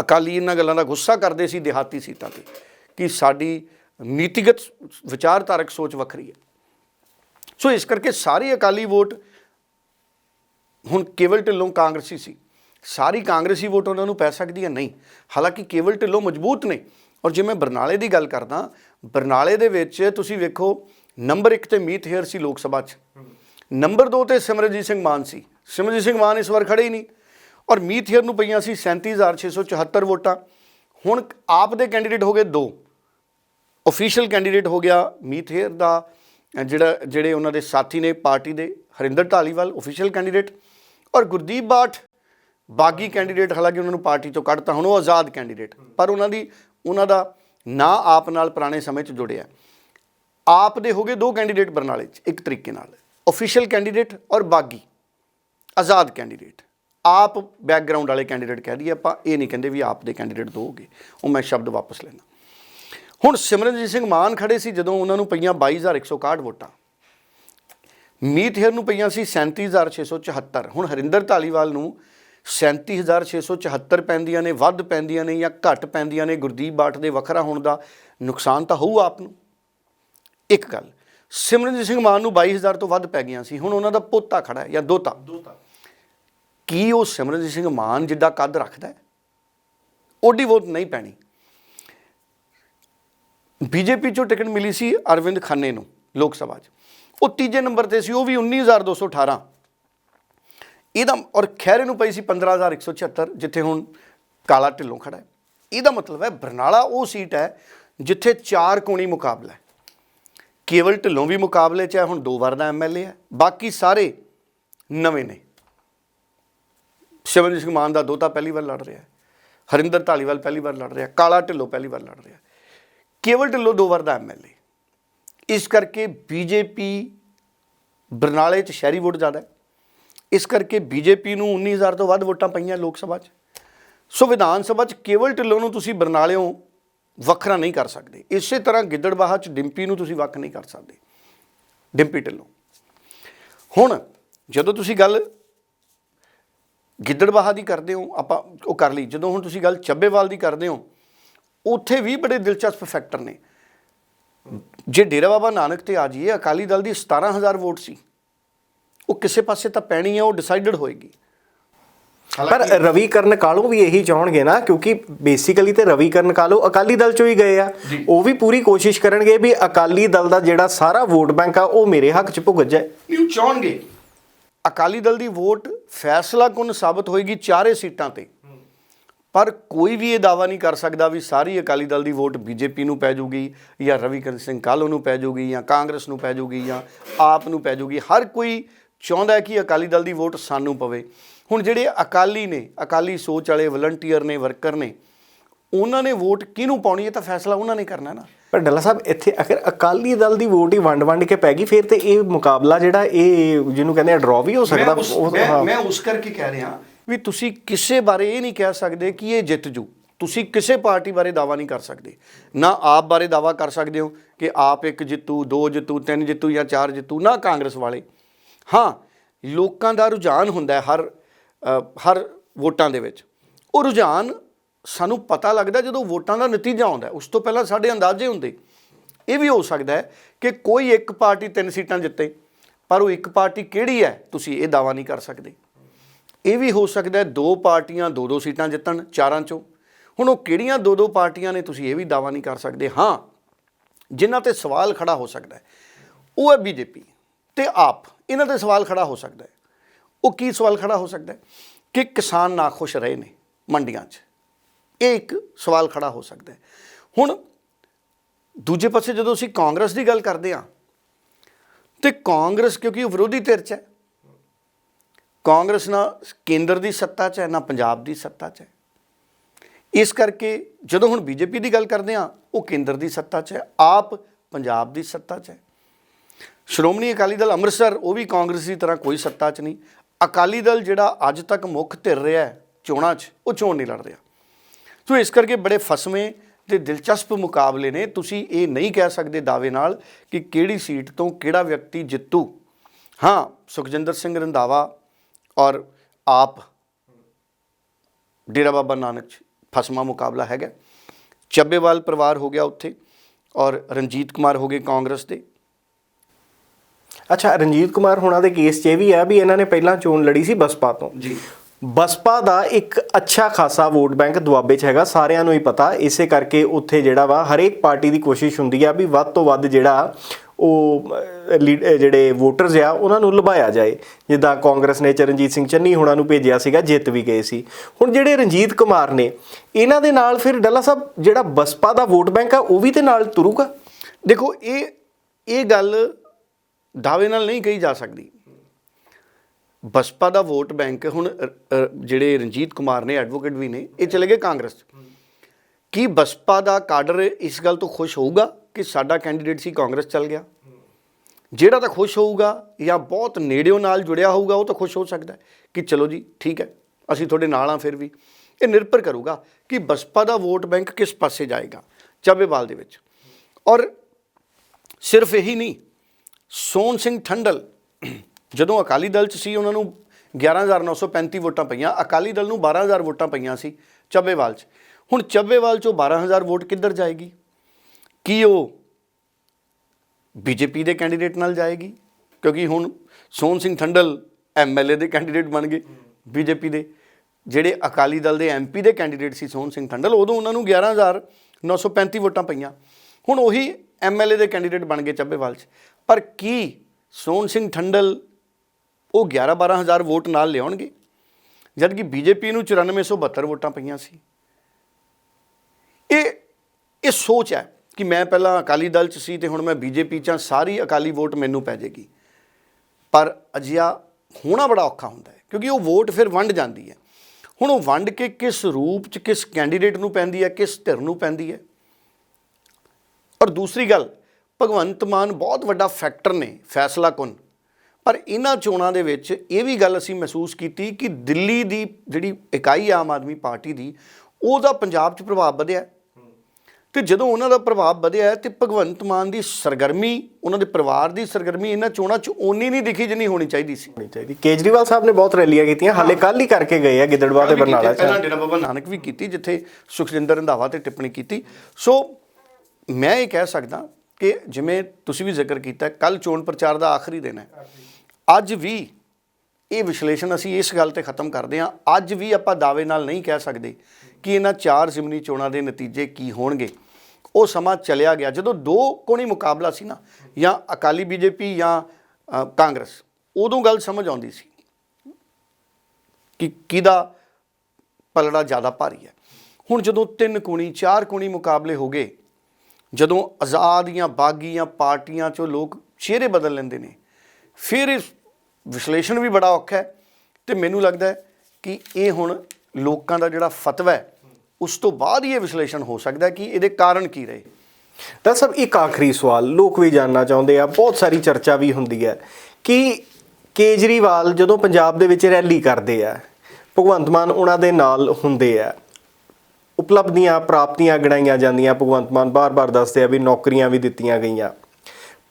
ਅਕਾਲੀ ਇਹਨਾਂ ਗੱਲਾਂ ਦਾ ਗੁੱਸਾ ਕਰਦੇ ਸੀ ਦਿਹਾਤੀ ਸੀਟਾਂ ਤੇ ਕਿ ਸਾਡੀ ਨੀਤੀਗਤ ਵਿਚਾਰਧਾਰਕ ਸੋਚ ਵੱਖਰੀ ਹੈ। ਸੋ ਇਸ ਕਰਕੇ ਸਾਰੀ ਅਕਾਲੀ ਵੋਟ ਹੁਣ ਕੇਵਲ ਢਿੱਲੋਂ ਕਾਂਗਰਸੀ ਸੀ। ਸਾਰੀ ਕਾਂਗਰਸੀ ਵੋਟ ਉਹਨਾਂ ਨੂੰ ਪੈ ਸਕਦੀ ਹੈ? ਨਹੀਂ। ਹਾਲਾਂਕਿ ਕੇਵਲ ਢਿੱਲੋਂ ਮਜ਼ਬੂਤ ਨੇ। ਔਰ ਜੇ ਮੈਂ ਬਰਨਾਲੇ ਦੀ ਗੱਲ ਕਰਦਾ, ਬਰਨਾਲੇ ਦੇ ਵਿੱਚ ਤੁਸੀਂ ਵੇਖੋ, ਨੰਬਰ 1 ਤੇ ਮੀਤ ਹੇਅਰ ਸੀ ਲੋਕ ਸਭਾ 'ਚ। ਨੰਬਰ 2 ਤੇ ਸਿਮਰਜੀਤ ਸਿੰਘ ਮਾਨ ਸੀ। ਸਿਮਰਜੀਤ ਸਿੰਘ ਮਾਨ ਇਸ ਵਾਰ ਖੜੇ ਹੀ ਨਹੀਂ। ਔਰ ਮੀਤ ਨੂੰ ਪਈਆਂ ਸੀ 37674 ਵੋਟਾਂ। ਹੁਣ ਆਪ ਦੇ ਕੈਂਡੀਡੇਟ ਹੋ ਗਏ ਦੋ। ਅਫੀਸ਼ੀਅਲ ਕੈਂਡੀਡੇਟ ਹੋ ਗਿਆ ਮੀਤ ਦਾ, ਜਿਹੜਾ, ਜਿਹੜੇ ਉਹਨਾਂ ਦੇ ਸਾਥੀ ਨੇ ਪਾਰਟੀ ਦੇ, ਹਰਿੰਦਰ ਢਾਲੀਵਾਲ ਅਫੀਸ਼ੀਅਲ ਕੈਂਡੀਡੇਟ ਔਰ ਗੁਰਦੀਪ ਬਾਠ, ਬਾਗੀ ਕੈਂਡੀਡੇਟ ਹਾਲਾਂਕਿ ਉਹਨਾਂ ਨੂੰ ਪਾਰਟੀ ਤੋਂ ਕੱਢਤਾ, ਹੁਣ ਉਹ ਆਜ਼ਾਦ ਕੈਂਡੀਡੇਟ ਪਰ ਉਹਨਾਂ ਦੀ, ਉਹਨਾਂ ਦਾ ਨਾਂ ਆਪ ਨਾਲ ਪੁਰਾਣੇ ਸਮੇਂ 'ਚ ਜੁੜਿਆ। ਆਪ ਦੇ ਹੋ ਗਏ ਦੋ ਕੈਂਡੀਡੇਟ ਬਰਨਾਲੇ 'ਚ, ਇੱਕ ਤਰੀਕੇ ਨਾਲ। ਅਫੀਸ਼ੀਅਲ ਕੈਂਡੀਡੇਟ ਔਰ ਬਾਗੀ। ਆਜ਼ਾਦ ਕੈਂਡੀਡੇਟ ਆਪ ਬੈਕਗ੍ਰਾਉਂਡ ਵਾਲੇ ਕੈਂਡੀਡੇਟ ਕਹਿ ਦਈਏ ਆਪਾਂ, ਇਹ ਨਹੀਂ ਕਹਿੰਦੇ ਵੀ ਆਪ ਦੇ ਕੈਂਡੀਡੇਟ ਦੋ ਹੋ ਗਏ। ਉਹ ਮੈਂ ਸ਼ਬਦ ਵਾਪਸ ਲੈਣਾ ਹੁਣ ਸਿਮਰਨਜੀਤ ਸਿੰਘ ਮਾਨ ਖੜੇ ਸੀ ਜਦੋਂ ਉਹਨਾਂ ਨੂੰ ਪਈਆਂ 22161 ਵੋਟਾਂ। ਮੀਤ ਹੇਰ ਨੂੰ ਪਈਆਂ ਸੀ 37674 ਹੁਣ ਹਰਿੰਦਰ ਢਾਲੀਵਾਲ ਨੂੰ 37674 ਪੈਂਦੀਆਂ ਨੇ, ਵੱਧ ਪੈਂਦੀਆਂ ਨੇ ਜਾਂ ਘੱਟ ਪੈਂਦੀਆਂ ਨੇ, ਗੁਰਦੀਪ ਬਾਠ ਦੇ ਵੱਖਰਾ ਹੋਣ ਦਾ ਨੁਕਸਾਨ ਤਾਂ ਹੋਊ ਆਪ ਨੂੰ। ਇੱਕ ਗੱਲ, ਸਿਮਰਨਜੀਤ ਸਿੰਘ ਮਾਨ ਨੂੰ 22000 ਤੋਂ ਵੱਧ ਪੈ ਗਈਆਂ ਸੀ। ਹੁਣ ਉਹਨਾਂ ਦਾ ਪੋਤਾ ਖੜਾ ਹੈ ਜਾਂ ਦੋਤਾ। ਦੋਤਾ। ਕੀ ਉਹ ਸਿਮਰਨਜੀਤ ਸਿੰਘ ਮਾਨ ਜਿੱਡਾ ਕੱਦ ਰੱਖਦਾ ਹੈ? ਓਡੀ ਵੋਟ ਨਹੀਂ ਪੈਣੀ। ਬੀਜੇਪੀ ਚੋਂ ਟਿਕਟ ਮਿਲੀ ਸੀ ਅਰਵਿੰਦ ਖੰਨੇ ਨੂੰ ਲੋਕ ਸਭਾ 'ਚ। ਉਹ ਤੀਜੇ ਨੰਬਰ ਤੇ ਸੀ, ਉਹ ਵੀ 19218 ਇਹਦਾ ਔਰ ਖੈਰੇ ਨੂੰ ਪਈ ਸੀ 15176 ਜਿੱਥੇ ਹੁਣ ਕਾਲਾ ਢਿੱਲੋਂ ਖੜਾ ਹੈ। ਇਹਦਾ ਮਤਲਬ ਹੈ ਬਰਨਾਲਾ ਉਹ ਸੀਟ ਹੈ ਜਿੱਥੇ ਚਾਰ ਕੋਣੀ ਮੁਕਾਬਲਾ ਹੈ। ਕੇਵਲ ਢਿੱਲੋਂ ਵੀ ਮੁਕਾਬਲੇ 'ਚ ਹੈ, ਹੁਣ ਦੋ ਵਾਰ ਦਾ ਐਮਐਲਏ ਹੈ। ਬਾਕੀ ਸਾਰੇ ਨਵੇਂ ਨੇ। ਸਿਮਰਨਜੀਤ ਸਿੰਘ ਮਾਨ ਦਾ ਦੋਤਾ ਪਹਿਲੀ ਵਾਰ ਲੜ ਰਿਹਾ ਹੈ। ਹਰਿੰਦਰ ਢਾਲੀਵਾਲ ਪਹਿਲੀ ਵਾਰ ਲੜ ਰਿਹਾ ਕਾਲਾ ਢਿੱਲੋਂ ਪਹਿਲੀ ਵਾਰ ਲੜ ਰਿਹਾ ਕੇਵਲ ਢਿੱਲੋਂ ਦੋ ਵਾਰ ਦਾ ਐਮਐਲਏ ਇਸ ਕਰਕੇ ਬੀਜੇਪੀ ਬਰਨਾਲੇ 'ਚ ਸ਼ਹਿਰੀ ਵੋਟ ਜ਼ਿਆਦਾ ਹੈ। ਇਸ ਕਰਕੇ ਬੀਜੇਪੀ ਨੂੰ 19000 ਤੋਂ ਵੱਧ ਵੋਟਾਂ ਪਈਆਂ ਲੋਕ ਸਭਾ 'ਚ। ਸੋ ਵਿਧਾਨ ਸਭਾ 'ਚ ਕੇਵਲ ਢਿੱਲੋਂ ਨੂੰ ਤੁਸੀਂ ਬਰਨਾਲਿਓਂ ਵੱਖਰਾ ਨਹੀਂ ਕਰ ਸਕਦੇ। ਇਸੇ ਤਰ੍ਹਾਂ ਗਿੱਦੜਬਾਹਾ 'ਚ ਡਿੰਪੀ ਨੂੰ ਤੁਸੀਂ ਵੱਖ ਨਹੀਂ ਕਰ ਸਕਦੇ। ਡਿੰਪੀ ਢਿੱਲੋਂ। ਹੁਣ ਜਦੋਂ ਤੁਸੀਂ ਗੱਲ ਗਿੱਦੜਬਾਹਾ ਦੀ ਕਰਦੇ ਹੋ ਆਪਾਂ ਉਹ ਕਰ ਲਈ। ਜਦੋਂ ਹੁਣ ਤੁਸੀਂ ਗੱਲ ਚੱਬੇਵਾਲ ਦੀ ਕਰਦੇ ਹੋ ਉੱਥੇ ਵੀ ਬੜੇ ਦਿਲਚਸਪ ਫੈਕਟਰ ਨੇ। ਜੇ ਡੇਰਾ ਬਾਬਾ ਨਾਨਕ ਤੇ ਆ ਜਾਈਏ ਅਕਾਲੀ ਦਲ ਦੀ 17000 ਵੋਟ ਸੀ। ਉਹ ਕਿਸੇ ਪਾਸੇ ਤਾਂ ਪੈਣੀ ਹੈ ਉਹ ਡਿਸਾਈਡਡ ਹੋਏਗੀ। ਪਰ ਰਵੀ ਕਰਨ ਕਾਲੂ ਵੀ ਇਹੀ ਚਾਹਣਗੇ ਨਾ ਕਿਉਂਕਿ ਬੇਸਿਕਲੀ ਤੇ ਰਵੀ ਕਰਨ ਕਾਲੂ ਅਕਾਲੀ ਦਲ ਚੋਂ ਹੀ ਗਏ ਆ। ਉਹ ਵੀ ਪੂਰੀ ਕੋਸ਼ਿਸ਼ ਕਰਨਗੇ ਵੀ ਅਕਾਲੀ ਦਲ ਦਾ ਜਿਹੜਾ ਸਾਰਾ ਵੋਟ ਬੈਂਕ ਆ ਉਹ ਮੇਰੇ ਹੱਕ 'ਚ ਭੁਗਤ ਜਾਏ। ਨਿਊ ਚਾਹਣਗੇ। ਅਕਾਲੀ ਦਲ ਦੀ ਵੋਟ ਫੈਸਲਾ ਕੁਨ ਸਾਬਤ ਹੋਏਗੀ ਚਾਰੇ ਸੀਟਾਂ ਤੇ। ਪਰ ਕੋਈ ਵੀ ਇਹ ਦਾਵਾ ਨਹੀਂ ਕਰ ਸਕਦਾ ਵੀ ਸਾਰੀ ਅਕਾਲੀ ਦਲ ਦੀ ਵੋਟ ਬੀਜੇਪੀ ਨੂੰ ਪੈ ਜਾਊਗੀ ਜਾਂ ਰਵੀਕਰਨ ਸਿੰਘ ਕਾਲੂ ਨੂੰ ਪੈ ਜਾਊਗੀ ਜਾਂ ਕਾਂਗਰਸ ਨੂੰ ਪੈ ਜਾਊਗੀ ਜਾਂ ਆਪ ਨੂੰ ਪੈ ਜਾਊਗੀ ਹਰ ਕੋਈ ਚਾਹੁੰਦਾ ਹੈ ਕਿ ਅਕਾਲੀ ਦਲ ਦੀ ਵੋਟ ਸਾਨੂੰ ਪਵੇ। ਹੁਣ ਜਿਹੜੇ ਅਕਾਲੀ ਨੇ, ਅਕਾਲੀ ਸੋਚ ਵਾਲੇ ਵਲੰਟੀਅਰ ਨੇ, ਵਰਕਰ ਨੇ ਉਹਨਾਂ ਨੇ ਵੋਟ ਕਿਹਨੂੰ ਪਾਉਣੀ ਹੈ ਤਾਂ ਫੈਸਲਾ ਉਹਨਾਂ ਨੇ ਕਰਨਾ ਨਾ। ਪਰ ਡੱਲਾ ਸਾਹਿਬ ਇੱਥੇ ਅਗਰ ਅਕਾਲੀ ਦਲ ਦੀ ਵੋਟ ਹੀ ਵੰਡ-ਵੰਡ ਕੇ ਪੈ ਗਈ ਫਿਰ ਤੇ ਇਹ ਮੁਕਾਬਲਾ ਜਿਹੜਾ ਇਹ ਜਿਹਨੂੰ ਕਹਿੰਦੇ ਆ ਡਰਾਅ ਵੀ ਹੋ ਸਕਦਾ। ਮੈਂ ਉਸ- ਕਰਕੇ ਕਹਿ ਰਿਹਾ ਵੀ ਤੁਸੀਂ ਕਿਸੇ ਬਾਰੇ ਇਹ ਨਹੀਂ ਕਹਿ ਸਕਦੇ ਕਿ ਇਹ ਜਿੱਤ ਜੂ। ਤੁਸੀਂ ਕਿਸੇ ਪਾਰਟੀ ਬਾਰੇ ਦਾਵਾ ਨਹੀਂ ਕਰ ਸਕਦੇ। ਨਾ ਆਪ ਬਾਰੇ ਦਾਵਾ ਕਰ ਸਕਦੇ ਹੋ ਕਿ ਆਪ ਇੱਕ ਜਿੱਤੂ ਦੋ ਜਿੱਤੂ ਤਿੰਨ ਜਿੱਤੂ ਜਾਂ ਚਾਰ ਜਿੱਤੂ ਨਾ ਕਾਂਗਰਸ ਵਾਲੇ। ਹਾਂ ਲੋਕਾਂ ਦਾ ਰੁਝਾਨ ਹੁੰਦਾ ਹੈ ਹਰ ਹਰ ਵੋਟਾਂ ਦੇ ਵਿੱਚ। ਉਹ ਰੁਝਾਨ ਸਾਨੂੰ ਪਤਾ ਲੱਗਦਾ ਜਦੋਂ ਵੋਟਾਂ ਦਾ ਨਤੀਜਾ ਆਉਂਦਾ ਉਸ ਤੋਂ ਪਹਿਲਾਂ ਸਾਡੇ ਅੰਦਾਜ਼ੇ ਹੁੰਦੇ। ਇਹ ਵੀ ਹੋ ਸਕਦਾ ਹੈ ਕਿ ਕੋਈ ਇੱਕ ਪਾਰਟੀ ਤਿੰਨ ਸੀਟਾਂ ਜਿੱਤੇ, ਪਰ ਉਹ ਇੱਕ ਪਾਰਟੀ ਕਿਹੜੀ ਹੈ, ਤੁਸੀਂ ਇਹ ਦਾਵਾ ਨਹੀਂ ਕਰ ਸਕਦੇ। ਇਹ ਵੀ ਹੋ ਸਕਦਾ ਹੈ ਦੋ ਪਾਰਟੀਆਂ ਦੋ ਦੋ ਸੀਟਾਂ ਜਿੱਤਣ ਚਾਰਾਂ ਚੋਂ। ਹੁਣ ਉਹ ਕਿਹੜੀਆਂ ਦੋ ਦੋ ਪਾਰਟੀਆਂ ਨੇ, ਤੁਸੀਂ ਇਹ ਵੀ ਦਾਵਾ ਨਹੀਂ ਕਰ ਸਕਦੇ। ਹਾਂ, ਜਿਨ੍ਹਾਂ ਤੇ ਸਵਾਲ ਖੜਾ ਹੋ ਸਕਦਾ ਹੈ, ਉਹ ਹੈ ਬੀਜੇਪੀ ਤੇ ਆਪ। ਇਹਨਾਂ ਤੇ ਸਵਾਲ ਖੜਾ ਹੋ ਸਕਦਾ ਹੈ। ਉਹ ਕੀ ਸਵਾਲ ਖੜਾ ਹੋ ਸਕਦਾ ਹੈ? ਕਿ ਕਿਸਾਨ ਨਾਖੁਸ਼ ਰਹੇ ਨੇ ਮੰਡੀਆਂ 'ਚ। ਇਹ ਇੱਕ ਸਵਾਲ ਖੜਾ ਹੋ ਸਕਦਾ ਹੈ। ਹੁਣ ਦੂਜੇ ਪਾਸੇ ਜਦੋਂ ਅਸੀਂ ਕਾਂਗਰਸ ਦੀ ਗੱਲ ਕਰਦੇ ਹਾਂ, ਤੇ ਕਾਂਗਰਸ ਕਿਉਂਕਿ ਉਹ ਵਿਰੋਧੀ ਧਿਰ 'ਚ ਹੈ, ਕਾਂਗਰਸ ਨਾ ਕੇਂਦਰ ਦੀ ਸੱਤਾ 'ਚ ਹੈ, ਨਾ ਪੰਜਾਬ ਦੀ ਸੱਤਾ 'ਚ ਹੈ। ਇਸ ਕਰਕੇ ਜਦੋਂ ਹੁਣ ਬੀਜੇਪੀ ਦੀ ਗੱਲ ਕਰਦੇ ਹਾਂ, ਉਹ ਕੇਂਦਰ ਦੀ ਸੱਤਾ 'ਚ ਹੈ, ਆਪ ਪੰਜਾਬ ਦੀ ਸੱਤਾ 'ਚ ਹੈ। ਸ਼੍ਰੋਮਣੀ ਅਕਾਲੀ ਦਲ ਅੰਮ੍ਰਿਤਸਰ, ਉਹ ਵੀ ਕਾਂਗਰਸ ਦੀ ਤਰ੍ਹਾਂ ਕੋਈ ਸੱਤਾ 'ਚ ਨਹੀਂ। ਅਕਾਲੀ ਦਲ ਜਿਹੜਾ ਅੱਜ ਤੱਕ ਮੁੱਖ ਧਿਰ ਰਿਹਾ ਚੋਣਾਂ 'ਚ, ਉਹ ਚੋਣ ਨਹੀਂ ਲੜ ਰਿਹਾ। ਸੋ ਇਸ ਕਰਕੇ ਬੜੇ ਫਸਵੇਂ ਤੇ ਦਿਲਚਸਪ ਮੁਕਾਬਲੇ ਨੇ। ਤੁਸੀਂ ਇਹ ਨਹੀਂ ਕਹਿ ਸਕਦੇ ਦਾਅਵੇ ਨਾਲ ਕਿ ਕਿਹੜੀ ਸੀਟ ਤੋਂ ਕਿਹੜਾ ਵਿਅਕਤੀ ਜਿੱਤੂ। ਹਾਂ ਸੁਖਜਿੰਦਰ ਸਿੰਘ ਰੰਧਾਵਾ ਔਰ ਆਪ ਡੇਰਾ ਬਾਬਾ ਨਾਨਕ 'ਚ ਫਸਮਾ ਮੁਕਾਬਲਾ ਹੈਗਾ। ਚੱਬੇਵਾਲ ਪਰਿਵਾਰ ਹੋ ਗਿਆ ਉੱਥੇ ਔਰ ਰਣਜੀਤ ਕੁਮਾਰ ਹੋ ਗਏ ਕਾਂਗਰਸ ਦੇ। ਅੱਛਾ ਰਣਜੀਤ ਕੁਮਾਰ ਹੋਣਾ ਦੇ ਕੇਸ 'ਚ ਇਹ ਵੀ ਹੈ ਵੀ ਇਹਨਾਂ ਨੇ ਪਹਿਲਾਂ ਚੋਣ ਲੜੀ ਸੀ ਬਸਪਾ ਤੋਂ। ਜੀ। ਬਸਪਾ ਦਾ ਇੱਕ ਅੱਛਾ ਖਾਸਾ ਵੋਟ ਬੈਂਕ ਦੁਆਬੇ 'ਚ ਹੈਗਾ, ਸਾਰਿਆਂ ਨੂੰ ਹੀ ਪਤਾ। ਇਸੇ ਕਰਕੇ ਉੱਥੇ ਜਿਹੜਾ ਵਾ, ਹਰੇਕ ਪਾਰਟੀ ਦੀ ਕੋਸ਼ਿਸ਼ ਹੁੰਦੀ ਆ ਵੀ ਵੱਧ ਤੋਂ ਵੱਧ ਜਿਹੜਾ ਉਹ ਲੀਡ- ਜਿਹੜੇ ਵੋਟਰਸ ਆ, ਉਹਨਾਂ ਨੂੰ ਲੁਭਾਇਆ ਜਾਏ। ਜਿੱਦਾਂ ਕਾਂਗਰਸ ਨੇ ਚਰਨਜੀਤ ਸਿੰਘ ਚੰਨੀ ਹੋਣਾ ਨੂੰ ਭੇਜਿਆ ਸੀਗਾ, ਜਿੱਤ ਵੀ ਗਏ ਸੀ। ਹੁਣ ਜਿਹੜੇ ਰਣਜੀਤ ਕੁਮਾਰ ਨੇ, ਇਹਨਾਂ ਦੇ ਨਾਲ ਫਿਰ ਡੱਲਾ ਸਾਹਿਬ, ਜਿਹੜਾ ਬਸਪਾ ਦਾ ਵੋਟ ਬੈਂਕ ਆ, ਉਹ ਵੀ ਤੇ ਨਾਲ ਤੁਰੂਗਾ? ਦੇਖੋ, ਇਹ ਇਹ ਗੱਲ ਦਾਅਵੇ ਨਾਲ ਨਹੀਂ ਕਹੀ ਜਾ ਸਕਦੀ। ਬਸਪਾ ਦਾ ਵੋਟ ਬੈਂਕ ਹੁਣ ਜਿਹੜੇ ਰਣਜੀਤ ਕੁਮਾਰ ਨੇ ਐਡਵੋਕੇਟ ਵੀ ਨੇ, ਇਹ ਚਲੇ ਗਏ ਕਾਂਗਰਸ 'ਚ। ਕੀ ਬਸਪਾ ਦਾ ਕਾਡਰ ਇਸ ਗੱਲ ਤੋਂ ਖੁਸ਼ ਹੋਊਗਾ ਕਿ ਸਾਡਾ ਕੈਂਡੀਡੇਟ ਸੀ ਕਾਂਗਰਸ ਚਲ ਗਿਆ? ਜਿਹੜਾ ਤਾਂ ਖੁਸ਼ ਹੋਊਗਾ ਜਾਂ ਬਹੁਤ ਨੇੜਿਓਂ ਨਾਲ ਜੁੜਿਆ ਹੋਊਗਾ, ਉਹ ਤਾਂ ਖੁਸ਼ ਹੋ ਸਕਦਾ ਕਿ ਚਲੋ ਜੀ, ਠੀਕ ਹੈ, ਅਸੀਂ ਤੁਹਾਡੇ ਨਾਲ ਆ ਫਿਰ ਵੀ। ਇਹ ਨਿਰਭਰ ਕਰੂਗਾ ਕਿ ਬਸਪਾ ਦਾ ਵੋਟ ਬੈਂਕ ਕਿਸ ਪਾਸੇ ਜਾਏਗਾ, ਚੱਬੇਵਾਲ ਦੇ ਵਿੱਚ। ਔਰ ਸਿਰਫ ਇਹੀ ਨਹੀਂ ਸੋਨ ਸਿੰਘ ਠੰਡਲ ਜਦੋਂ ਅਕਾਲੀ ਦਲ ਚ ਸੀ, ਉਹਨਾਂ ਨੂੰ 11935 ਵੋਟਾਂ ਪਈਆਂ। ਅਕਾਲੀ ਦਲ ਨੂੰ 12000 ਵੋਟਾਂ ਪਈਆਂ ਸੀ ਚੱਬੇਵਾਲ ਚ। ਹੁਣ ਚੱਬੇਵਾਲ ਚੋਂ 12000 ਵੋਟ ਕਿੱਧਰ ਜਾਏਗੀ? ਕੀ ਉਹ ਬੀਜੇਪੀ ਦੇ ਕੈਂਡੀਡੇਟ ਨਾਲ ਜਾਏਗੀ? ਕਿਉਂਕਿ ਹੁਣ ਸੋਨ ਸਿੰਘ ਠੰਡਲ ਐਮਐਲਏ ਦੇ ਕੈਂਡੀਡੇਟ ਬਣ ਗਏ ਬੀਜੇਪੀ ਦੇ। ਜਿਹੜੇ ਅਕਾਲੀ ਦਲ ਦੇ ਐਮਪੀ ਦੇ ਕੈਂਡੀਡੇਟ ਸੀ ਸੋਨ ਸਿੰਘ ਠੰਡਲ, ਉਦੋਂ ਉਹਨਾਂ ਨੂੰ 11935 ਵੋਟਾਂ ਪਈਆਂ। ਹੁਣ ਉਹੀ ਐਮਐਲਏ ਦੇ ਕੈਂਡੀਡੇਟ ਬਣ ਗਏ ਚੱਬੇਵਾਲ 'ਚ। ਪਰ ਕੀ ਸੋਨ ਸਿੰਘ ਠੰਡਲ ਉਹ 11 12000 ਵੋਟ ਨਾਲ ਲਿਆਉਣਗੇ। ਜਦ ਕਿ ਬੀਜੇਪੀ ਨੂੰ 9472 ਵੋਟਾਂ ਪਈਆਂ ਸੀ। ਇਹ ਇਹ ਸੋਚ ਹੈ ਕਿ ਮੈਂ ਪਹਿਲਾਂ ਅਕਾਲੀ ਦਲ 'ਚ ਸੀ ਤੇ ਹੁਣ ਮੈਂ ਬੀਜੇਪੀ 'ਚ ਹਾਂ, ਸਾਰੀ ਅਕਾਲੀ ਵੋਟ ਮੈਨੂੰ ਪੈ ਜਾਏਗੀ। ਪਰ ਅਜਿਹਾ ਹੋਣਾ ਬੜਾ ਔਖਾ ਹੁੰਦਾ ਹੈ, ਕਿਉਂਕਿ ਉਹ ਵੋਟ ਫਿਰ ਵੰਡ ਜਾਂਦੀ ਹੈ। ਹੁਣ ਉਹ ਵੰਡ ਕੇ ਕਿਸ ਰੂਪ 'ਚ, ਕਿਸ ਕੈਂਡੀਡੇਟ ਨੂੰ ਪੈਂਦੀ ਹੈ, ਕਿਸ ਧਿਰ ਨੂੰ ਪੈਂਦੀ ਹੈ। ਔਰ ਦੂਸਰੀ ਗੱਲ, ਭਗਵੰਤ ਮਾਨ ਬਹੁਤ ਵੱਡਾ ਫੈਕਟਰ ਨੇ, ਫੈਸਲਾ ਕੁਨ। ਪਰ ਇਹਨਾਂ ਚੋਣਾਂ ਦੇ ਵਿੱਚ ਇਹ ਵੀ ਗੱਲ ਅਸੀਂ ਮਹਿਸੂਸ ਕੀਤੀ ਕਿ ਦਿੱਲੀ ਦੀ ਜਿਹੜੀ ਇਕਾਈ ਆਮ ਆਦਮੀ ਪਾਰਟੀ ਦੀ ਉਹਦਾ ਪੰਜਾਬ 'ਚ ਪ੍ਰਭਾਵ ਵਧਿਆ। ਤੇ ਜਦੋਂ ਉਹਨਾਂ ਦਾ ਪ੍ਰਭਾਵ ਵਧਿਆ ਤੇ ਭਗਵੰਤ ਮਾਨ ਦੀ ਸਰਗਰਮੀ ਉਹਨਾਂ ਦੇ ਪਰਿਵਾਰ ਦੀ ਸਰਗਰਮੀ ਇਹਨਾਂ ਚੋਣਾਂ 'ਚ ਓਨੀ ਨਹੀਂ ਦਿਖੀ ਜਿੰਨੀ ਹੋਣੀ ਚਾਹੀਦੀ ਸੀ। ਹੋਣੀ ਚਾਹੀਦੀ। ਕੇਜਰੀਵਾਲ ਸਾਹਿਬ ਨੇ ਬਹੁਤ ਰੈਲੀਆਂ ਕੀਤੀਆਂ ਹਾਲੇ ਕੱਲ ਹੀ ਕਰਕੇ ਗਏ ਆ ਗਿੱਦੜਬਾਹ ਤੇ ਬਰਨਾਲਾ 'ਚ। ਪਹਿਲਾਂ ਡੇਰਾ ਬਾਬਾ ਨਾਨਕ ਵੀ ਕੀਤੀ ਜਿੱਥੇ ਸੁਖਜਿੰਦਰ ਰੰਧਾਵਾ ਤੇ ਟਿੱਪਣੀ ਕੀਤੀ। ਸੋ ਮੈਂ ਇਹ ਕਹਿ ਸਕਦਾ ਕਿ ਜਿਵੇਂ ਤੁਸੀਂ ਵੀ ਜ਼ਿਕਰ ਕੀਤਾ ਕੱਲ ਚੋਣ ਪ੍ਰਚਾਰ ਦਾ ਆਖਰੀ ਦਿਨ ਹੈ। ਅੱਜ ਵੀ ਇਹ ਵਿਸ਼ਲੇਸ਼ਣ ਅਸੀਂ ਇਸ ਗੱਲ ਤੇ ਖਤਮ ਕਰਦੇ ਹਾਂ। ਅੱਜ ਵੀ ਆਪਾਂ ਦਾਅਵੇ ਨਾਲ ਨਹੀਂ ਕਹਿ ਸਕਦੇ ਕਿ ਇਹਨਾਂ ਚਾਰ ਜ਼ਿਮਨੀ ਚੋਣਾਂ ਦੇ ਨਤੀਜੇ ਕੀ ਹੋਣਗੇ। ਉਹ ਸਮਾਂ ਚਲਿਆ ਗਿਆ। ਜਦੋਂ ਦੋ ਕੋਣੀ ਮੁਕਾਬਲਾ ਸੀ ਨਾ, ਜਾਂ ਅਕਾਲੀ ਬੀਜੇਪੀ ਜਾਂ ਕਾਂਗਰਸ, ਉਦੋਂ ਗੱਲ ਸਮਝ ਆਉਂਦੀ ਸੀ ਕਿ ਕਿਹਦਾ ਪਲੜਾ ਜ਼ਿਆਦਾ ਭਾਰੀ ਹੈ। ਹੁਣ ਜਦੋਂ ਤਿੰਨ ਕੋਣੀ, ਚਾਰ ਕੋਣੀ ਮੁਕਾਬਲੇ ਹੋ ਗਏ, ਜਦੋਂ ਆਜ਼ਾਦ ਜਾਂ ਬਾਗੀ ਜਾਂ ਪਾਰਟੀਆਂ ਚੋਂ ਲੋਕ ਚਿਹਰੇ ਬਦਲ ਲੈਂਦੇ ਨੇ ਫਿਰ ਇਸ ਵਿਸ਼ਲੇਸ਼ਣ ਵੀ ਬੜਾ ਔਖਾ ਹੈ ਤੇ ਮੈਨੂੰ ਲੱਗਦਾ ਹੈ ਕਿ ਇਹ ਹੁਣ ਲੋਕਾਂ ਦਾ ਜਿਹੜਾ ਫਤਵਾ ਹੈ, ਉਸ ਤੋਂ ਬਾਅਦ ਹੀ ਇਹ ਵਿਸ਼ਲੇਸ਼ਣ ਹੋ ਸਕਦਾ ਹੈ ਕਿ ਇਹਦੇ ਕਾਰਨ ਕੀ ਰਹੇ। ਤਾਂ ਸਭ, ਇੱਕ ਆਖਰੀ ਸਵਾਲ, ਲੋਕ ਵੀ ਜਾਨਣਾ ਚਾਹੁੰਦੇ ਆ, ਬਹੁਤ ਸਾਰੀ ਚਰਚਾ ਵੀ ਹੁੰਦੀ ਹੈ ਕਿ ਕੇਜਰੀਵਾਲ ਜਦੋਂ ਪੰਜਾਬ ਦੇ ਵਿੱਚ ਰੈਲੀ ਕਰਦੇ ਆ, ਭਗਵੰਤ ਮਾਨ ਉਹਨਾਂ ਦੇ ਨਾਲ ਹੁੰਦੇ ਆ, ਉਪਲਬਧੀਆਂ, ਪ੍ਰਾਪਤੀਆਂ ਗਣਾਈਆਂ ਜਾਂਦੀਆਂ, ਭਗਵੰਤ ਮਾਨ ਬਾਰ-ਬਾਰ ਦੱਸਦੇ ਆ ਵੀ ਨੌਕਰੀਆਂ ਵੀ ਦਿੱਤੀਆਂ ਗਈਆਂ।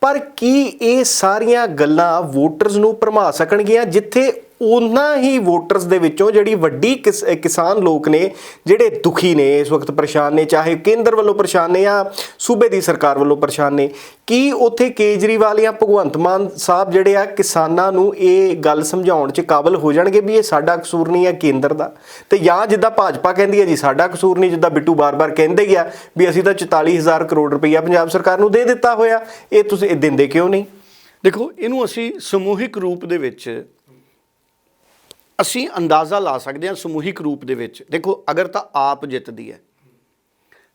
ਪਰ ਕੀ ਇਹ ਸਾਰੀਆਂ ਗੱਲਾਂ ਵੋਟਰਸ ਨੂੰ ਭਰਮਾ ਸਕਣਗੀਆਂ ਜਿੱਥੇ ਉਹਨਾਂ ਹੀ ਵੋਟਰਸ ਦੇ ਵਿੱਚੋਂ ਜਿਹੜੀ ਵੱਡੀ ਕਿਸ- ਕਿਸਾਨ ਲੋਕ ਨੇ, ਜਿਹੜੇ ਦੁਖੀ ਨੇ, ਇਸ ਵਕਤ ਪਰੇਸ਼ਾਨ ਨੇ, ਚਾਹੇ ਕੇਂਦਰ ਵੱਲੋਂ ਪਰੇਸ਼ਾਨ ਨੇ ਜਾਂ ਸੂਬੇ ਦੀ ਸਰਕਾਰ ਵੱਲੋਂ ਪਰੇਸ਼ਾਨ ਨੇ, ਕੀ ਉੱਥੇ ਕੇਜਰੀਵਾਲ ਜਾਂ ਭਗਵੰਤ ਮਾਨ ਸਾਹਿਬ ਜਿਹੜੇ ਆ ਕਿਸਾਨਾਂ ਨੂੰ ਇਹ ਗੱਲ ਸਮਝਾਉਣ 'ਚ ਕਾਬਲ ਹੋ ਜਾਣਗੇ ਵੀ ਇਹ ਸਾਡਾ ਕਸੂਰ ਨਹੀਂ ਹੈ ਕੇਂਦਰ ਦਾ? ਤੇ ਜਾਂ ਜਿੱਦਾਂ ਭਾਜਪਾ ਕਹਿੰਦੀ ਹੈ ਜੀ, ਸਾਡਾ ਕਸੂਰ ਨਹੀਂ, ਜਿੱਦਾਂ ਬਿੱਟੂ ਬਾਰ-ਬਾਰ ਕਹਿੰਦੇ ਗਿਆ ਵੀ ਅਸੀਂ ਤਾਂ 44000 ਕਰੋੜ ਰੁਪਈਆ ਪੰਜਾਬ ਸਰਕਾਰ ਨੂੰ ਦੇ ਦਿੱਤਾ ਹੋਇਆ, ਇਹ ਤੁਸੀਂ ਇਹ ਦਿੰਦੇ ਕਿਉਂ ਨਹੀਂ? ਦੇਖੋ, ਇਹਨੂੰ ਅਸੀਂ ਸਮੂਹਿਕ ਰੂਪ ਦੇ ਵਿੱਚ ਅਸੀਂ ਅੰਦਾਜ਼ਾ ਲਾ ਸਕਦੇ ਹਾਂ ਸਮੂਹਿਕ ਰੂਪ ਦੇ ਵਿੱਚ। ਦੇਖੋ, ਅਗਰ ਤਾਂ ਆਪ ਜਿੱਤਦੀ ਹੈ,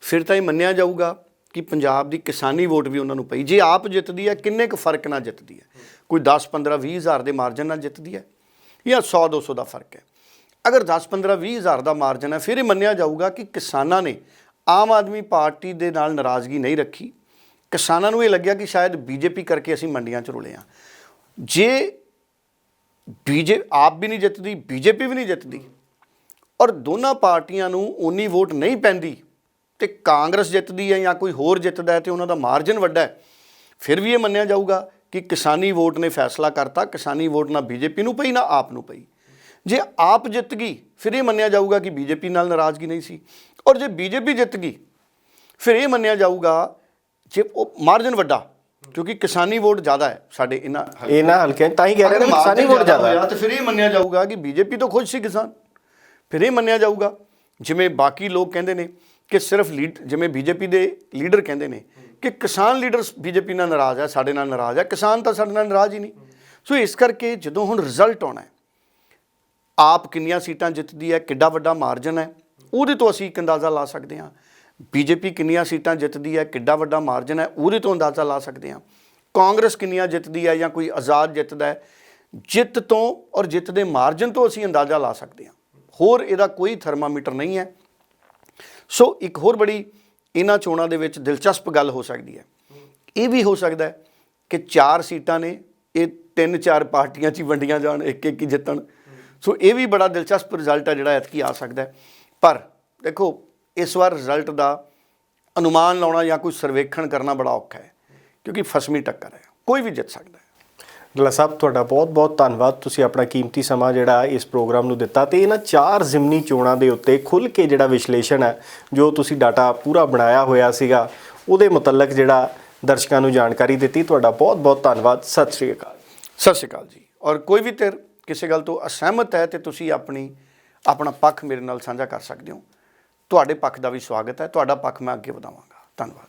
ਫਿਰ ਤਾਂ ਇਹ ਮੰਨਿਆ ਜਾਊਗਾ ਕਿ ਪੰਜਾਬ ਦੀ ਕਿਸਾਨੀ ਵੋਟ ਵੀ ਉਹਨਾਂ ਨੂੰ ਪਈ। ਜੇ ਆਪ ਜਿੱਤਦੀ ਹੈ, ਕਿੰਨੇ ਕੁ ਫ਼ਰਕ ਨਾਲ ਜਿੱਤਦੀ ਹੈ? ਕੋਈ 10 15 20 ਹਜ਼ਾਰ ਦੇ ਮਾਰਜਨ ਨਾਲ ਜਿੱਤਦੀ ਹੈ ਜਾਂ 100 200 ਦਾ ਫ਼ਰਕ ਹੈ? ਅਗਰ 10 15 20 ਹਜ਼ਾਰ ਦਾ ਮਾਰਜਨ ਹੈ, ਫਿਰ ਇਹ ਮੰਨਿਆ ਜਾਊਗਾ ਕਿ ਕਿਸਾਨਾਂ ਨੇ ਆਮ ਆਦਮੀ ਪਾਰਟੀ ਦੇ ਨਾਲ ਨਾਰਾਜ਼ਗੀ ਨਹੀਂ ਰੱਖੀ। ਕਿਸਾਨਾਂ ਨੂੰ ਇਹ ਲੱਗਿਆ ਕਿ ਸ਼ਾਇਦ ਬੀਜੇਪੀ ਕਰਕੇ ਅਸੀਂ ਮੰਡੀਆਂ 'ਚ ਰੁਲੇ ਹਾਂ। ਜੇ ਬੀਜੇ ਆਪ ਵੀ ਨਹੀਂ ਜਿੱਤਦੀ, ਬੀਜੇਪੀ ਵੀ ਨਹੀਂ ਜਿੱਤਦੀ। ਔਰ ਦੋਨਾਂ ਪਾਰਟੀਆਂ ਨੂੰ ਉਨੀ ਵੋਟ ਨਹੀਂ ਪੈਂਦੀ ਤੇ ਕਾਂਗਰਸ ਜਿੱਤਦੀ ਹੈ ਜਾਂ ਕੋਈ ਹੋਰ ਜਿੱਤਦਾ ਹੈ ਤੇ ਉਹਨਾਂ ਦਾ ਮਾਰਜਨ ਵੱਡਾ ਹੈ, ਫਿਰ ਵੀ ਇਹ ਮੰਨਿਆ ਜਾਊਗਾ ਕਿ ਕਿਸਾਨੀ ਵੋਟ ਨੇ ਫੈਸਲਾ ਕਰਤਾ, ਕਿਸਾਨੀ ਵੋਟ ਨਾ ਬੀਜੇਪੀ ਨੂੰ ਪਈ, ਨਾ ਆਪ ਨੂੰ ਪਈ। ਜੇ ਆਪ ਜਿੱਤ ਗਈ, ਫਿਰ ਇਹ ਮੰਨਿਆ ਜਾਊਗਾ ਕਿ ਬੀਜੇਪੀ ਨਾਲ ਨਾਰਾਜ਼ਗੀ ਨਹੀਂ ਸੀ। ਔਰ ਜੇ ਬੀਜੇਪੀ ਜਿੱਤ ਗਈ, ਫਿਰ ਇਹ ਮੰਨਿਆ ਜਾਊਗਾ, ਜੇ ਉਹ ਮਾਰਜਨ ਵੱਡਾ ਕਿਉਂਕਿ ਕਿਸਾਨੀ ਵੋਟ ਜ਼ਿਆਦਾ ਹੈ ਸਾਡੇ ਇਹਨਾਂ ਇਹਨਾਂ ਹਲਕਿਆਂ 'ਚ ਤਾਂ ਹੀ ਕਹਿ ਰਹੇ ਨੇ ਕਿਸਾਨੀ ਵੋਟ ਜ਼ਿਆਦਾ ਹੈ। ਹੋਇਆ ਤੇ ਫਿਰ ਇਹ ਮੰਨਿਆ ਜਾਊਗਾ ਕਿ ਬੀਜੇਪੀ ਤੋਂ ਖੁਸ਼ ਸੀ ਕਿਸਾਨ। ਫਿਰ ਇਹ ਮੰਨਿਆ ਜਾਊਗਾ। ਜਿਵੇਂ ਬਾਕੀ ਲੋਕ ਕਹਿੰਦੇ ਨੇ ਕਿ ਸਿਰਫ ਲੀਡ ਜਿਵੇਂ ਬੀਜੇਪੀ ਦੇ ਲੀਡਰ ਕਹਿੰਦੇ ਨੇ ਕਿ ਕਿਸਾਨ ਲੀਡਰ ਬੀਜੇਪੀ ਨਾਲ ਨਾਰਾਜ਼ ਹੈ ਸਾਡੇ ਨਾਲ ਨਾਰਾਜ਼ ਹੈ। ਕਿਸਾਨ ਤਾਂ ਸਾਡੇ ਨਾਲ ਨਾਰਾਜ਼ ਹੀ ਨਹੀਂ। ਸੋ ਇਸ ਕਰਕੇ ਜਦੋਂ ਹੁਣ ਰਿਜ਼ਲਟ ਆਉਣਾ ਹੈ ਆਪ ਕਿੰਨੀਆਂ ਸੀਟਾਂ ਜਿੱਤਦੀ ਹੈ ਕਿੱਡਾ ਵੱਡਾ ਮਾਰਜਨ ਹੈ ਉਹਦੇ ਤੋਂ ਅਸੀਂ ਇੱਕ ਅੰਦਾਜ਼ਾ ਲਾ ਸਕਦੇ ਹਾਂ ਬੀਜੇਪੀ ਕਿੰਨੀਆਂ ਸੀਟਾਂ ਜਿੱਤਦੀ ਹੈ, ਕਿੱਡਾ ਵੱਡਾ ਮਾਰਜਨ ਹੈ, ਉਹਦੇ ਤੋਂ ਅੰਦਾਜ਼ਾ ਲਾ ਸਕਦੇ ਹਾਂ। ਕਾਂਗਰਸ ਕਿੰਨੀਆਂ ਜਿੱਤਦੀ ਹੈ ਜਾਂ ਕੋਈ ਆਜ਼ਾਦ ਜਿੱਤਦਾ ਹੈ, ਜਿੱਤ ਤੋਂ ਔਰ ਜਿੱਤ ਦੇ ਮਾਰਜਨ ਤੋਂ ਅਸੀਂ ਅੰਦਾਜ਼ਾ ਲਾ ਸਕਦੇ ਹਾਂ। ਹੋਰ ਇਹਦਾ ਕੋਈ ਥਰਮਾਮੀਟਰ ਨਹੀਂ ਹੈ। ਸੋ ਇੱਕ ਹੋਰ ਬੜੀ ਇਹਨਾਂ ਚੋਣਾਂ ਦੇ ਵਿੱਚ ਦਿਲਚਸਪ ਗੱਲ ਹੋ ਸਕਦੀ ਹੈ। ਇਹ ਵੀ ਹੋ ਸਕਦਾ ਹੈ ਕਿ ਚਾਰ ਸੀਟਾਂ ਨੇ, ਇਹ ਤਿੰਨ ਚਾਰ ਪਾਰਟੀਆਂ 'ਚ ਹੀ ਵੰਡੀਆਂ ਜਾਣ, ਇੱਕ ਇੱਕ ਹੀ ਜਿੱਤਣ। ਸੋ ਇਹ ਵੀ ਬੜਾ ਦਿਲਚਸਪ ਰਿਜ਼ਲਟ ਹੈ ਜਿਹੜਾ ਐਤਕੀ ਆ ਸਕਦਾ ਪਰ ਦੇਖੋ ਇਸ ਵਾਰ ਰਿਜ਼ਲਟ ਦਾ ਅਨੁਮਾਨ ਲਾਉਣਾ ਜਾਂ ਕੋਈ ਸਰਵੇਖਣ ਕਰਨਾ ਬੜਾ ਔਖਾ ਹੈ ਕਿਉਂਕਿ ਫਸਵੀਂ ਟੱਕਰ ਹੈ ਕੋਈ ਵੀ ਜਿੱਤ ਸਕਦਾ ਹੈ। ਡੱਲਾ ਸਾਹਿਬ ਤੁਹਾਡਾ ਬਹੁਤ-ਬਹੁਤ ਧੰਨਵਾਦ ਤੁਸੀਂ ਆਪਣਾ ਕੀਮਤੀ ਸਮਾਂ ਜਿਹੜਾ ਇਸ ਪ੍ਰੋਗਰਾਮ ਨੂੰ ਦਿੱਤਾ ਤੇ ਇਹਨਾਂ ਚਾਰ ਜ਼ਿਮਨੀ ਚੋਣਾਂ ਦੇ ਉੱਤੇ ਖੁੱਲ ਕੇ ਜਿਹੜਾ ਵਿਸ਼ਲੇਸ਼ਣ ਹੈ ਜੋ ਤੁਸੀਂ ਡਾਟਾ ਪੂਰਾ ਬਣਾਇਆ ਹੋਇਆ ਸੀਗਾ ਉਹਦੇ ਮੁਤਲਕ ਜਿਹੜਾ ਦਰਸ਼ਕਾਂ ਨੂੰ ਜਾਣਕਾਰੀ ਦਿੱਤੀ ਤੁਹਾਡਾ ਬਹੁਤ-ਬਹੁਤ ਧੰਨਵਾਦ ਸਤਿ ਸ਼੍ਰੀ ਅਕਾਲ। ਸਤਿ ਸ਼੍ਰੀ ਅਕਾਲ ਜੀ ਔਰ ਕੋਈ ਵੀ ਧਿਰ ਕਿਸੇ ਗੱਲ ਤੋਂ ਅਸਹਿਮਤ ਹੈ ਤੇ ਤੁਸੀਂ ਆਪਣੀ ਆਪਣਾ ਪੱਖ ਮੇਰੇ ਨਾਲ ਸਾਂਝਾ ਕਰ ਸਕਦੇ ਹੋ। ਤੁਹਾਡੇ ਪੱਖ ਦਾ ਵੀ ਸਵਾਗਤ ਹੈ। ਤੁਹਾਡਾ ਪੱਖ ਮੈਂ ਅੱਗੇ ਵਧਾਵਾਂਗਾ। ਧੰਨਵਾਦ।